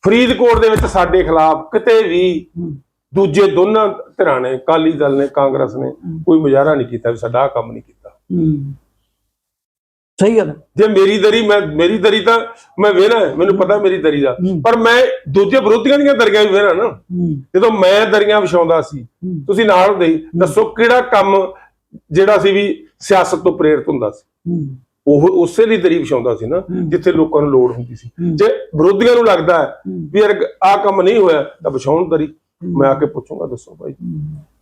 [SPEAKER 2] ਫਰੀਦਕੋਟ ਦੇ ਵਿੱਚ ਸਾਡੇ ਖਿਲਾਫ ਕਿਤੇ ਵੀ ਦੂਜੇ ਦੋਨਾਂ ਧਿਰਾਂ ਨੇ ਕਾਲੀ ਦਲ ਨੇ ਕਾਂਗਰਸ ਨੇ ਕੋਈ ਮੁਜ਼ਾਹਰਾ ਨਹੀਂ ਕੀਤਾ ਵੀ ਸਾਡਾ ਕੰਮ ਨਹੀਂ ਕੀਤਾ।
[SPEAKER 1] ਸਹੀ ਗੱਲ।
[SPEAKER 2] ਜੇ ਮੇਰੀ ਦਰੀ ਮੈਂ ਮੇਰੀ ਦਰੀ ਤਾਂ ਮੈਂ ਵੇਣਾ ਮੈਨੂੰ ਪਤਾ ਮੇਰੀ ਦਰੀ ਦਾ। ਪਰ ਮੈਂ ਦੂਜੇ ਵਿਰੋਧੀਆਂ ਦੀਆਂ ਦਰੀਆਂ ਵੀ ਵੇਣਾ ਨਾ। ਜਦੋਂ ਮੈਂ ਦਰੀਆਂ ਵਿਛਾਉਂਦਾ ਸੀ ਤੁਸੀਂ ਨਾਲ ਸੀ ਦੱਸੋ ਕਿਹੜਾ ਕੰਮ ਜਿਹੜਾ ਸੀ ਵੀ ਸਿਆਸਤ ਤੋਂ ਪ੍ਰੇਰਿਤ ਹੁੰਦਾ ਸੀ? ਉਹ ਉਸੇ ਲਈ ਦਰੀ ਵਿਛਾਉਂਦਾ ਸੀ ਨਾ ਜਿੱਥੇ ਲੋਕਾਂ ਨੂੰ ਲੋੜ ਹੁੰਦੀ ਸੀ। ਜੇ ਵਿਰੋਧੀਆਂ ਨੂੰ ਲੱਗਦਾ ਵੀ ਯਾਰ ਆਹ ਕੰਮ ਨਹੀਂ ਹੋਇਆ ਤਾਂ ਵਿਛਾਉਣ ਦਰੀ ਮੈਂ ਆ ਕੇ ਪੁੱਛੂੰਗਾ ਦੱਸੋ ਭਾਈ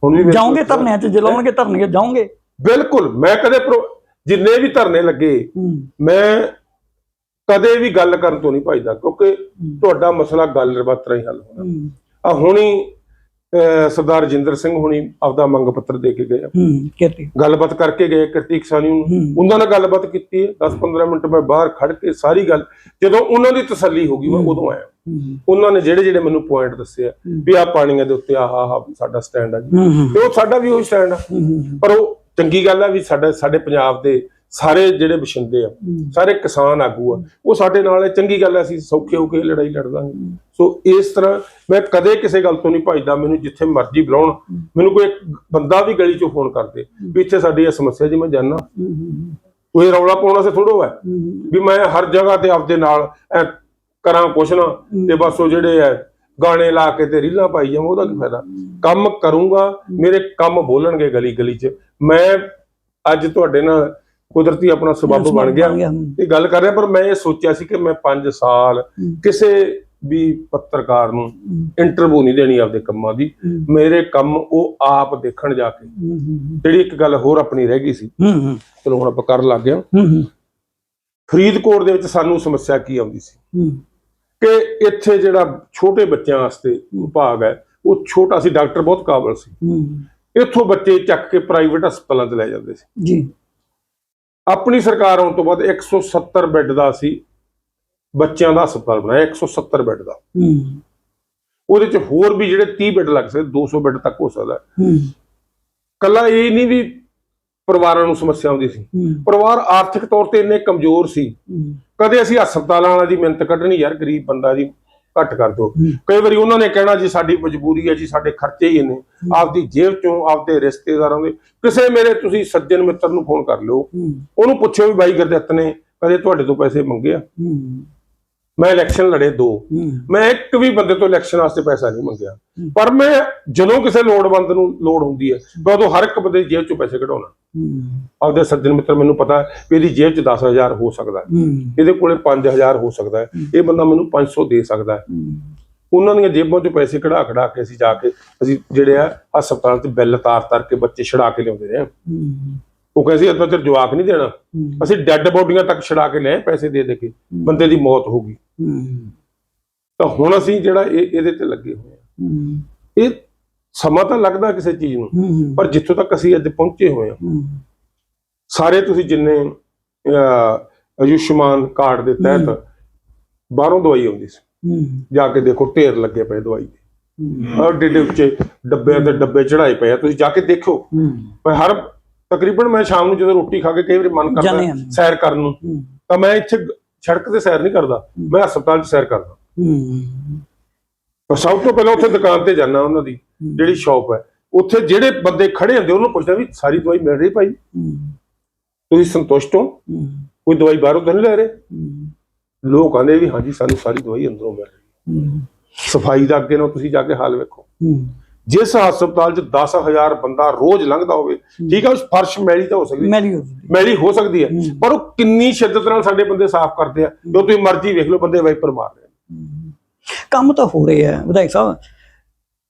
[SPEAKER 2] ਹੁਣ ਵੀ
[SPEAKER 1] ਜਾਓਗੇ ਧਰਨਿਆਂ 'ਚ ਜਲਾਉਣਗੇ ਧਰਨਗੇ ਜਾਓਗੇ।
[SPEAKER 2] ਬਿਲਕੁਲ ਮੈਂ ਕਦੇ ਜਿੰਨੇ ਵੀ ਧਰਨੇ ਲੱਗੇ ਮੈਂ ਕਦੇ ਵੀ ਗੱਲ ਕਰਨ ਤੋਂ ਨਹੀਂ ਭਜਦਾ ਕਿਉਂਕਿ ਤੁਹਾਡਾ ਮਸਲਾ ਗੱਲ ਬਾਤ ਰਾਹੀਂ ਹੱਲ ਹੋਣਾ। ਆ ਹੁਣੀ ਸਰਦਾਰ ਜਿੰਦਰ ਸਿੰਘ ਹੁਣੀ ਆਪਦਾ ਮੰਗ ਪੱਤਰ ਦੇ ਕੇ ਗਏ ਆ।
[SPEAKER 1] ਹੂੰ ਕੀਤੀ
[SPEAKER 2] ਗੱਲਬਾਤ ਕਰਕੇ ਗਏ ਕਿਰਤੀਕ ਸਾਨੀ ਨੂੰ। ਉਹਨਾਂ ਨਾਲ ਗੱਲਬਾਤ ਕੀਤੀ ਹੈ। 10-15 ਮਿੰਟ ਮੈਂ ਬਾਹਰ ਖੜ ਕੇ ਸਾਰੀ ਗੱਲ ਜਦੋਂ ਉਹਨਾਂ ਦੀ ਤਸੱਲੀ ਹੋ ਗਈ ਮੈਂ ਉਦੋਂ ਆਇਆ।
[SPEAKER 1] ਹੂੰ।
[SPEAKER 2] ਉਹਨਾਂ ਨੇ ਜਿਹੜੇ ਜਿਹੜੇ ਮੈਨੂੰ ਪੁਆਇੰਟ ਦੱਸੇ ਆ ਵੀ ਆ ਪਾਣੀਆਂ ਦੇ ਉੱਤੇ ਆਹ ਆਹ ਸਾਡਾ ਸਟੈਂਡ ਆ ਜੀ।
[SPEAKER 1] ਹੂੰ ਹੂੰ।
[SPEAKER 2] ਤੇ ਉਹ ਸਾਡਾ ਵੀ ਉਹੀ ਸਟੈਂਡ ਆ। ਪਰ ਉਹ ਚੰਗੀ ਗੱਲ ਆ ਵੀ ਸਾਡੇ ਸਾਡੇ ਪੰਜਾਬ ਦੇ ਸਾਰੇ ਜਿਹੜੇ ਵਸਿੰਦੇ ਆ ਸਾਰੇ ਕਿਸਾਨ ਆਗੂ ਆ ਉਹ ਸਾਡੇ ਨਾਲ ਹੈ ਚੰਗੀ ਗੱਲ ਆ ਅਸੀਂ ਸੌਖੇ ਹੋ ਕੇ ਲੜਾਈ ਲੜ ਦਾਂਗੇ। ਸੋ ਇਸ ਤਰ੍ਹਾਂ ਮੈਂ ਕਦੇ ਕਿਸੇ ਗੱਲ ਤੋਂ ਨਹੀਂ ਭਜਦਾ ਮੈਨੂੰ ਜਿੱਥੇ ਮਰਜ਼ੀ ਬੁਲਾਉਣ ਮੈਨੂੰ ਕੋਈ ਬੰਦਾ ਵੀ ਗਲੀ ਚੋਂ ਫੋਨ ਕਰਦੇ ਵੀ ਇੱਥੇ ਸਾਡੀ ਇਹ ਸਮੱਸਿਆ ਜੀ ਮੈਂ ਜਾਣਨਾ ਕੋਈ ਰੌਲਾ ਪਾਉਣਾ ਸੇ ਥੋੜੋ ਹੈ ਵੀ ਮੈਂ ਹਰ ਜਗ੍ਹਾ ਤੇ ਆਪਦੇ ਨਾਲ ਕਰਾਂ ਕੁਛ ਨਾ ਤੇ ਬਸ ਉਹ ਜਿਹੜੇ ਐ ਗਾਣੇ ਲਾ ਕੇ ਤੇ ਰੀਲਾਂ ਪਾਈ ਜਾਵਾਂ ਉਹਦਾ ਕੀ ਫਾਇਦਾ? ਕੰਮ ਕਰੂੰਗਾ ਮੇਰੇ ਕੰਮ ਬੋਲਣਗੇ ਗਲੀ ਗਲੀ 'ਚ। ਮੈਂ ਅੱਜ ਤੁਹਾਡੇ ਨਾਲ ਕੁਦਰਤੀ ਆਪਣਾ ਸਬੱਬ ਬਣ ਗਿਆ। ਇਹ ਗੱਲ ਕਰ ਰਿਹਾ ਪਰ ਮੈਂ ਇਹ ਸੋਚਿਆ ਸੀ ਕਿ ਮੈਂ 5 ਸਾਲ ਕਿਸੇ ਵੀ ਪੱਤਰਕਾਰ ਨੂੰ ਇੰਟਰਵਿਊ ਨਹੀਂ ਦੇਣੀ ਆਪਦੇ ਕੰਮਾਂ ਦੀ। ਮੇਰੇ ਕੰਮ ਉਹ ਆਪ ਦੇਖਣ ਜਾ ਕੇ। ਜਿਹੜੀ ਇੱਕ ਗੱਲ ਹੋਰ ਆਪਣੀ ਰਹਿ ਗਈ ਸੀ। ਚਲੋ ਹੁਣ ਆਪਾਂ ਕਰਨ ਲੱਗ ਗਏ ਫਰੀਦਕੋਟ ਦੇ ਵਿੱਚ ਸਾਨੂੰ ਸਮੱਸਿਆ ਕੀ ਆਉਂਦੀ ਸੀ? ਕਿ ਇੱਥੇ ਜਿਹੜਾ ਛੋਟੇ ਬੱਚਿਆਂ ਵਾਸਤੇ ਵਿਭਾਗ ਹੈ ਉਹ ਛੋਟਾ ਸੀ ਡਾਕਟਰ ਬਹੁਤ ਕਾਬਲ ਸੀ। ਇੱਥੋਂ ਬੱਚੇ ਚੱਕ ਕੇ ਪ੍ਰਾਈਵੇਟ ਹਸਪਤਾਲਾਂ 'ਚ ਲੈ ਜਾਂਦੇ ਸੀ।
[SPEAKER 1] ਜੀ।
[SPEAKER 2] ਆਪਣੀ ਸਰਕਾਰ ਆਉਣ ਤੋਂ ਬਾਅਦ 170 ਬੈੱਡ ਦਾ ਸੀ ਬੱਚਿਆਂ ਦਾ ਹਸਪਤਾਲ ਬਣਾਇਆ 170 ਬੈੱਡ ਦਾ।
[SPEAKER 1] ਹੂੰ।
[SPEAKER 2] ਉਹਦੇ 'ਚ ਹੋਰ ਵੀ ਜਿਹੜੇ 30 ਬੈੱਡ ਲੱਗ ਸਕਦੇ 200 ਬੈੱਡ ਤੱਕ ਹੋ ਸਕਦਾ। ਕੱਲਾ ਇਹ ਨਹੀਂ ਵੀ ਪਰਿਵਾਰਾਂ ਨੂੰ ਸਮੱਸਿਆ ਆਉਂਦੀ ਸੀ। ਪਰਿਵਾਰ ਆਰਥਿਕ ਤੌਰ ਤੇ ਇੰਨੇ ਕਮਜ਼ੋਰ ਸੀ। ਕਦੇ ਅਸੀਂ ਹਸਪਤਾਲਾਂ ਵਾਲਾ ਦੀ ਮਿਹਨਤ ਕੱਢਣੀ ਯਾਰ ਗਰੀਬ ਬੰਦਾ ਜੀ ਘੱਟ ਕਰ ਦਿਓ। ਕਈ ਵਾਰੀ ਉਹਨਾਂ ਨੇ ਕਹਿਣਾ ਜੀ ਸਾਡੀ ਮਜਬੂਰੀ ਹੈ ਜੀ ਸਾਡੇ ਖਰਚੇ ਹੀ ਨੇ ਆਪਦੀ ਜੇਬ ਚੋਂ ਆਪਦੇ ਰਿਸ਼ਤੇਦਾਰਾਂ ਦੇ ਕਿਸੇ ਮੇਰੇ ਤੁਸੀਂ ਸੱਜਣ ਮਿੱਤਰ ਨੂੰ ਫੋਨ ਕਰ ਲਿਓ। ਉਹਨੂੰ ਪੁੱਛਿਓ ਵੀ ਬਾਈ ਗੁਰਦਿੱਤ ਨੇ ਕਦੇ ਤੁਹਾਡੇ ਤੋਂ ਪੈਸੇ ਮੰਗੇ ਆ? ਮੈਂ ਇਲੈਕਸ਼ਨ ਲੜੇ ਦੋ। ਮੈਂ ਇੱਕ ਵੀ ਬੰਦੇ ਤੋਂ ਇਲੈਕਸ਼ਨ ਵਾਸਤੇ ਪੈਸਾ ਨਹੀਂ ਮੰਗਿਆ। ਪਰ ਮੈਂ ਜਦੋਂ ਕਿਸੇ ਲੋੜਵੰਦ ਨੂੰ ਲੋੜ ਹੁੰਦੀ ਹੈ ਮੈਂ ਉਦੋਂ ਹਰ ਇੱਕ ਬੰਦੇ ਜੇਬ ਚੋਂ ਪੈਸੇ ਕਢਾਉਣਾ। ਆਪਦੇ ਸੱਜਣ ਮਿੱਤਰ ਮੈਨੂੰ ਪਤਾ ਵੀ ਇਹਦੀ ਜੇਬ 'ਚ 10000 ਹੋ ਸਕਦਾ ਇਹਦੇ ਕੋਲੇ 5000 ਹੋ ਸਕਦਾ ਇਹ ਬੰਦਾ ਮੈਨੂੰ 500 ਦੇ ਸਕਦਾ ਹੈ। ਉਹਨਾਂ ਦੀਆਂ ਜੇਬਾਂ 'ਚੋਂ ਪੈਸੇ ਕਢਾ ਕਢਾ ਕੇ ਅਸੀਂ ਜਾ ਕੇ ਅਸੀਂ ਜਿਹੜੇ ਆ ਹਸਪਤਾਲ 'ਚ ਬਿੱਲ ਤਾਰ ਤਾਰ ਕੇ ਬੱਚੇ ਛੜਾ ਕੇ ਲਿਆਉਂਦੇ ਰਹੇ ਉਹ ਕਹਿੰਦੇ ਸੀ ਚਿਰ ਜਵਾਕ ਨਹੀਂ ਦੇਣਾ। ਅਸੀਂ ਡੈੱਡ ਬੋਡੀਆਂ ਤੱਕ ਛੜਾ ਕੇ ਲਏ ਪੈਸੇ ਦੇ ਦੇ ਕੇ ਬੰਦੇ ਦੀ ਮੌਤ ਹੋ ਗਈ। ਤਾਂ ਹੁਣ ਅਸੀਂ ਜਿਹੜਾ ਇਹ ਇਹਦੇ ਤੇ ਲੱਗੇ ਹੋਏ ਆ ਇਹ ਸਮਾਂ ਤਾਂ ਲੱਗਦਾ ਕਿਸੇ ਚੀਜ਼ ਨੂੰ ਪਰ ਜਿੱਥੋਂ ਤੱਕ ਅਸੀਂ ਅੱਜ ਪਹੁੰਚੇ ਹੋਏ ਆ ਸਾਰੇ ਤੁਸੀਂ ਜਿੰਨੇ ਆਯੁਸ਼ਮਾਨ ਕਾਰਡ ਦੇ ਤਹਿਤ ਬਾਹਰੋਂ ਦਵਾਈ ਆਉਂਦੀ ਸੀ। ਜਾ ਕੇ ਦੇਖੋ ਢੇਰ ਲੱਗੇ ਪਏ ਦਵਾਈ ਦੇ। ਔਰ ਡੇਡੇ ਉੱਚੇ ਡੱਬਿਆਂ ਤੇ ਡੱਬੇ ਚੜਾਏ ਪਏ ਆ। ਤੁਸੀਂ ਜਾ ਕੇ ਦੇਖੋ। ਮੈਂ ਹਰ ਤਕਰੀਬਨ ਮੈਂ ਸ਼ਾਮ ਨੂੰ ਜਦੋਂ ਰੋਟੀ ਖਾ ਕੇ ਕਈ ਵਾਰੀ ਮਨ ਕਰਦਾ
[SPEAKER 1] ਜਾਂਦੇ
[SPEAKER 2] ਹੈ।
[SPEAKER 1] ਹਾਂ।
[SPEAKER 2] ਸੈਰ ਕਰਨ ਨੂੰ
[SPEAKER 1] ਹੂੰ।
[SPEAKER 2] ਤਾਂ ਮੈਂ ਇੱਥੇ ਸੜਕ ਤੇ ਸੈਰ ਨਹੀਂ ਕਰਦਾ। ਮੈਂ ਹਸਪਤਾਲ 'ਚ ਸੈਰ ਕਰਦਾ।
[SPEAKER 1] ਹੂੰ।
[SPEAKER 2] ਪਰ ਸਭ ਤੋਂ ਪਹਿਲਾਂ ਉੱਥੇ ਦੁਕਾਨ ਤੇ ਜਾਣਾ ਉਹਨਾਂ ਦੀ ਜਿਹੜੀ ਸ਼ਾਪ ਹੈ। ਉੱਥੇ ਜਿਹੜੇ ਬੰਦੇ ਖੜੇ ਹੁੰਦੇ ਉਹਨੂੰ ਪੁੱਛਦਾ ਵੀ ਸਾਰੀ ਦਵਾਈ ਮਿਲ ਰਹੀ ਭਾਈ?
[SPEAKER 1] ਹੂੰ।
[SPEAKER 2] ਤੁਸੀਂ ਸੰਤੁਸ਼ਟ ਹੋ?
[SPEAKER 1] ਹੂੰ।
[SPEAKER 2] ਕੋਈ ਦਵਾਈ ਬਾਹਰੋਂ ਤਾਂ ਨਹੀਂ ਲੈ ਰਹੇ?
[SPEAKER 1] ਹੂੰ।
[SPEAKER 2] ਲੋਕ ਆਂਦੇ ਵੀ ਹਾਂਜੀ ਸਾਨੂੰ ਸਾਰੀ ਦਵਾਈ ਅੰਦਰੋਂ ਮਿਲ ਰਹੀ ਹੈ। ਸਫ਼ਾਈ ਦਾ ਅੱਗੇ ਨੂੰ ਤੁਸੀਂ ਜਾ ਕੇ ਹਾਲ ਵੇਖੋ।
[SPEAKER 1] ਹੂੰ।
[SPEAKER 2] ਜਿਸ ਹਸਪਤਾਲ 'ਚ 10000 ਬੰਦਾ ਰੋਜ਼ ਲੰਘਦਾ ਹੋਵੇ ਠੀਕ ਹੈ ਉਸ ਫਰਸ਼ ਮੈਲੀ ਤਾਂ ਹੋ ਸਕਦੀ ਹੈ,
[SPEAKER 1] ਮੈਰੀ
[SPEAKER 2] ਮੈਲੀ ਹੋ ਸਕਦੀ ਹੈ। ਪਰ ਉਹ ਕਿੰਨੀ ਸ਼ਿੱਦਤ ਨਾਲ ਸਾਡੇ ਬੰਦੇ ਸਾਫ਼ ਕਰਦੇ ਆ ਜੋ ਤੁਸੀਂ ਮਰਜ਼ੀ ਵੇਖ ਲਓ ਬੰਦੇ ਵਾਈਪਰ ਮਾਰ ਰਹੇ।
[SPEAKER 1] ਕੰਮ ਤਾਂ ਹੋ ਰਹੇ ਆ ਵਿਧਾਇਕ ਸਾਹਿਬ।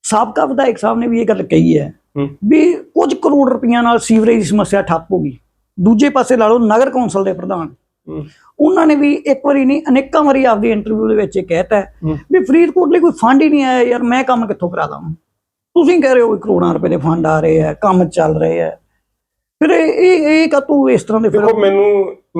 [SPEAKER 1] ਸਾਬਕਾ ਵਿਧਾਇਕ ਸਾਹਿਬ ਨੇ ਵੀ ਇਹ ਗੱਲ ਕਹੀ ਹੈ
[SPEAKER 2] ਹੂੰ।
[SPEAKER 1] ਵੀ ਕੁਝ ਕਰੋੜ ਰੁਪਈਆ ਨਾਲ ਸੀਵਰੇਜ ਦੀ ਸਮੱਸਿਆ ਠੱਪ ਹੋ ਗਈ। ਦੂਜੇ ਪਾਸੇ ਲਾ ਲਓ ਨਗਰ ਕੌਂਸਲ ਦੇ ਪ੍ਰਧਾਨ।
[SPEAKER 2] ਹੂੰ।
[SPEAKER 1] ਉਹਨਾਂ ਨੇ ਵੀ ਇੱਕ ਵਾਰੀ ਨਹੀਂ ਅਨੇਕਾਂ ਵਾਰੀ ਆਪਦੀ ਇੰਟਰਵਿਊ ਦੇ ਵਿੱਚ ਇਹ ਕਹਿਤਾ ਹੈ
[SPEAKER 2] ਹੂੰ।
[SPEAKER 1] ਵੀ ਫਰੀਦਕੋਟ ਲਈ ਕੋਈ ਫੰਡ ਹੀ ਨਹੀਂ ਆਇਆ ਯਾਰ ਮੈਂ ਕੰਮ ਕਿੱਥੋਂ ਕਰਾ ਦਾਂ? ਤੁਸੀਂ ਕਹਿ ਰਹੇ ਹੋ ਵੀ ਕਰੋੜਾਂ ਰੁਪਏ ਦੇ ਫੰਡ ਆ ਰਹੇ ਆ ਕੰਮ ਚੱਲ ਰਹੇ ਆ। ਫਿਰ ਇਹ ਇਹ ਇਹ ਕਾ ਤੂੰ ਇਸ ਤਰ੍ਹਾਂ ਦੇ ਫਿਰ
[SPEAKER 2] ਦੇਖੋ ਮੈਨੂੰ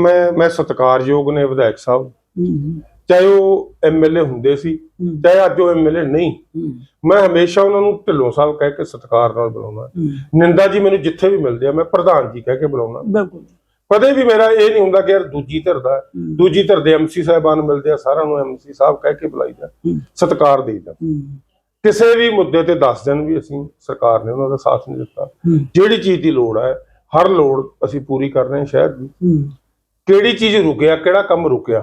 [SPEAKER 2] ਮੈਂ ਮੈਂ ਸਤਿਕਾਰਯੋਗ ਨੇ ਵਿਧਾਇਕ ਸਾਹਿਬ।
[SPEAKER 1] ਹੂੰ,
[SPEAKER 2] ਚਾਹੇ ਉਹ ਐਮਐਲਏ ਹੁੰਦੇ ਸੀ
[SPEAKER 1] ਹੂੰ,
[SPEAKER 2] ਚਾਹੇ ਅੱਜ ਉਹ ਐਮਐਲਏ ਨਹੀਂ।
[SPEAKER 1] ਹੂੰ,
[SPEAKER 2] ਮੈਂ ਹਮੇਸ਼ਾ ਉਹਨਾਂ ਨੂੰ ਢਿੱਲੋਂ ਸਾਹਿਬ ਕਹਿ ਕੇ ਸਤਿਕਾਰ ਨਾਲ ਬੁਲਾਉਣਾ
[SPEAKER 1] ਹੂੰ,
[SPEAKER 2] ਨਿੰਦਾ ਜੀ ਮੈਨੂੰ ਜਿੱਥੇ ਵੀ ਮਿਲਦੇ ਆ ਮੈਂ ਪ੍ਰਧਾਨ ਜੀ ਕਹਿ ਕੇ ਬੁਲਾਉਣਾ
[SPEAKER 1] ਬਿਲਕੁਲ।
[SPEAKER 2] ਕਦੇ ਵੀ ਮੇਰਾ ਇਹ ਨਹੀਂ ਹੁੰਦਾ ਕਿ ਯਾਰ ਦੂਜੀ ਧਿਰ ਦਾ ਹੈ।
[SPEAKER 1] ਹੂੰ।
[SPEAKER 2] ਦੂਜੀ ਧਿਰ ਦੇ ਐਮਸੀ ਸਾਹਿਬਾਨ ਮਿਲਦੇ ਆ ਸਾਰਿਆਂ ਨੂੰ ਐਮਸੀ ਸਾਹਿਬ ਕਹਿ ਕੇ ਬੁਲਾਈਦਾ
[SPEAKER 1] ਹੂੰ,
[SPEAKER 2] ਸਤਿਕਾਰ ਦੇਈਦਾ
[SPEAKER 1] ਹੂੰ,
[SPEAKER 2] ਕਿਸੇ ਵੀ ਮੁੱਦੇ ਤੇ ਦੱਸ ਦੇਣ ਵੀ ਅਸੀਂ ਸਰਕਾਰ ਨੇ ਉਹਨਾਂ ਦਾ ਸਾਥ ਨਹੀਂ ਦਿੱਤਾ। ਜਿਹੜੀ ਚੀਜ਼ ਦੀ ਲੋੜ ਹੈ ਹਰ ਲੋੜ ਅਸੀਂ ਪੂਰੀ ਕਰ ਰਹੇ ਹਾਂ ਸ਼ਹਿਰ ਦੀ। ਕਿਹੜੀ ਚੀਜ਼ ਰੁਕਿਆ ਕਿਹੜਾ ਕੰਮ ਰੁਕਿਆ?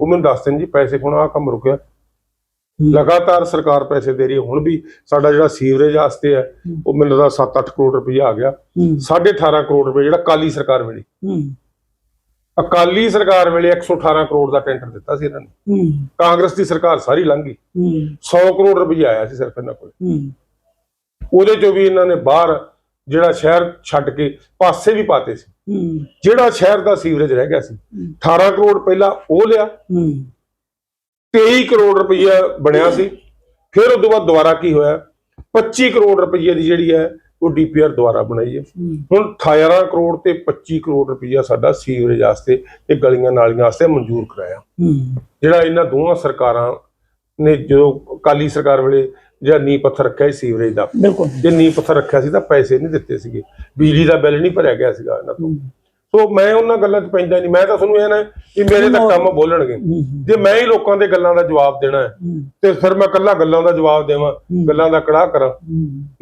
[SPEAKER 2] ਉਹ ਮੈਨੂੰ ਦੱਸ ਦੇਣ ਜੀ ਪੈਸੇ ਹੁਣ ਆਹ ਕੰਮ ਰੁਕਿਆ। ਲਗਾਤਾਰ ਸਰਕਾਰ ਪੈਸੇ ਦੇ ਰਹੀ ਹੈ ਹੁਣ ਵੀ ਸਾਡਾ ਜਿਹੜਾ ਸੀਵਰੇਜ ਵਾਸਤੇ ਹੈ ਉਹ ਮੈਨੂੰ ਲੱਗਦਾ 7-8 ਕਰੋੜ ਰੁਪਏ ਆ ਗਿਆ।
[SPEAKER 1] ਹੂੰ,
[SPEAKER 2] 18.5 ਕਰੋੜ ਰੁਪਏ ਜਿਹੜਾ ਕਾਲੀ ਸਰਕਾਰ
[SPEAKER 1] ਹੂੰ,
[SPEAKER 2] ਅਕਾਲੀ ਸਰਕਾਰ ਵੇਲੇ 118 ਕਰੋੜ ਦਾ ਟੈਂਡਰ ਦਿੱਤਾ ਸੀ ਇਹਨਾਂ ਨੇ।
[SPEAKER 1] ਹੂੰ,
[SPEAKER 2] ਕਾਂਗਰਸ ਦੀ ਸਰਕਾਰ ਸਾਰੀ ਲੰਘ ਗਈ।
[SPEAKER 1] ਹੂੰ,
[SPEAKER 2] 100 ਕਰੋੜ ਰੁਪਏ ਆਇਆ ਸੀ ਸਿਰਫ ਇਹਨਾਂ ਕੋਲ।
[SPEAKER 1] ਹੂੰ,
[SPEAKER 2] ਉਹਦੇ ਚੋਂ ਵੀ ਇਹਨਾਂ ਨੇ ਬਾਹਰ ਜਿਹੜਾ ਸ਼ਹਿਰ ਛੱਡ ਕੇ ਪਾਸੇ ਵੀ ਪਾਤੇ ਸੀ।
[SPEAKER 1] ਹੂੰ,
[SPEAKER 2] ਜਿਹੜਾ ਸ਼ਹਿਰ ਦਾ ਸੀਵਰੇਜ ਰਹਿ ਗਿਆ ਸੀ। 18 ਕਰੋੜ ਪਹਿਲਾਂ ਉਹ ਲਿਆ।
[SPEAKER 1] ਹੂੰ,
[SPEAKER 2] 23 ਕਰੋੜ ਰੁਪਈਆ ਬਣਿਆ ਸੀ। ਫਿਰ ਉਸ ਤੋਂ ਬਾਅਦ ਦੁਬਾਰਾ ਕੀ ਹੋਇਆ? 25 ਕਰੋੜ ਰੁਪਈਏ ਦੀ ਜਿਹੜੀ ਹੈ ਉਹ ਡੀਪੀਆਰ ਦੁਬਾਰਾ ਬਣਾਈ ਹੈ। ਹੁਣ 18 ਕਰੋੜ ਤੇ 25 ਕਰੋੜ ਰੁਪਈਆ ਸਾਡਾ ਸੀਵਰੇਜ ਵਾਸਤੇ ਤੇ ਗਲੀਆਂ ਨਾਲੀਆਂ ਵਾਸਤੇ ਮਨਜ਼ੂਰ ਕਰਾਇਆ। ਜਿਹੜਾ ਇਹਨਾਂ ਦੋਵਾਂ ਸਰਕਾਰਾਂ ਨੇ ਜਦੋਂ ਕਾਲੀ ਸਰਕਾਰ ਵੇਲੇ ਜਿਹੜਾ ਨੀਂਹ ਪੱਥਰ ਰੱਖਿਆ ਸੀ ਸੀਵਰੇਜ ਦਾ
[SPEAKER 1] ਬਿਲਕੁਲ।
[SPEAKER 2] ਜੇ ਨੀਂਹ ਪੱਥਰ ਰੱਖਿਆ ਸੀ ਤਾਂ ਪੈਸੇ ਨਹੀਂ ਦਿੱਤੇ ਸੀਗੇ। ਬਿਜਲੀ ਦਾ ਬਿੱਲ ਨਹੀਂ ਭਰਿਆ ਗਿਆ ਸੀਗਾ ਇਹਨਾਂ ਤੋਂ। ਸੋ ਮੈਂ ਉਹਨਾਂ ਗੱਲਾਂ 'ਚ ਪੈਂਦਾ ਨਹੀਂ। ਮੈਂ ਤਾਂ ਤੁਹਾਨੂੰ ਇਹ ਨਾ ਕਿ ਮੇਰੇ ਤਾਂ ਕੰਮ ਬੋਲਣਗੇ। ਜੇ ਮੈਂ ਹੀ ਲੋਕਾਂ ਦੇ ਗੱਲਾਂ ਦਾ ਜਵਾਬ ਦੇਣਾ ਹੈ ਤੇ ਫਿਰ ਮੈਂ ਕੱਲਾ ਗੱਲਾਂ ਦਾ ਜਵਾਬ ਦੇਵਾਂ ਗੱਲਾਂ ਦਾ ਕੜਾਹ ਕਰਾਂ।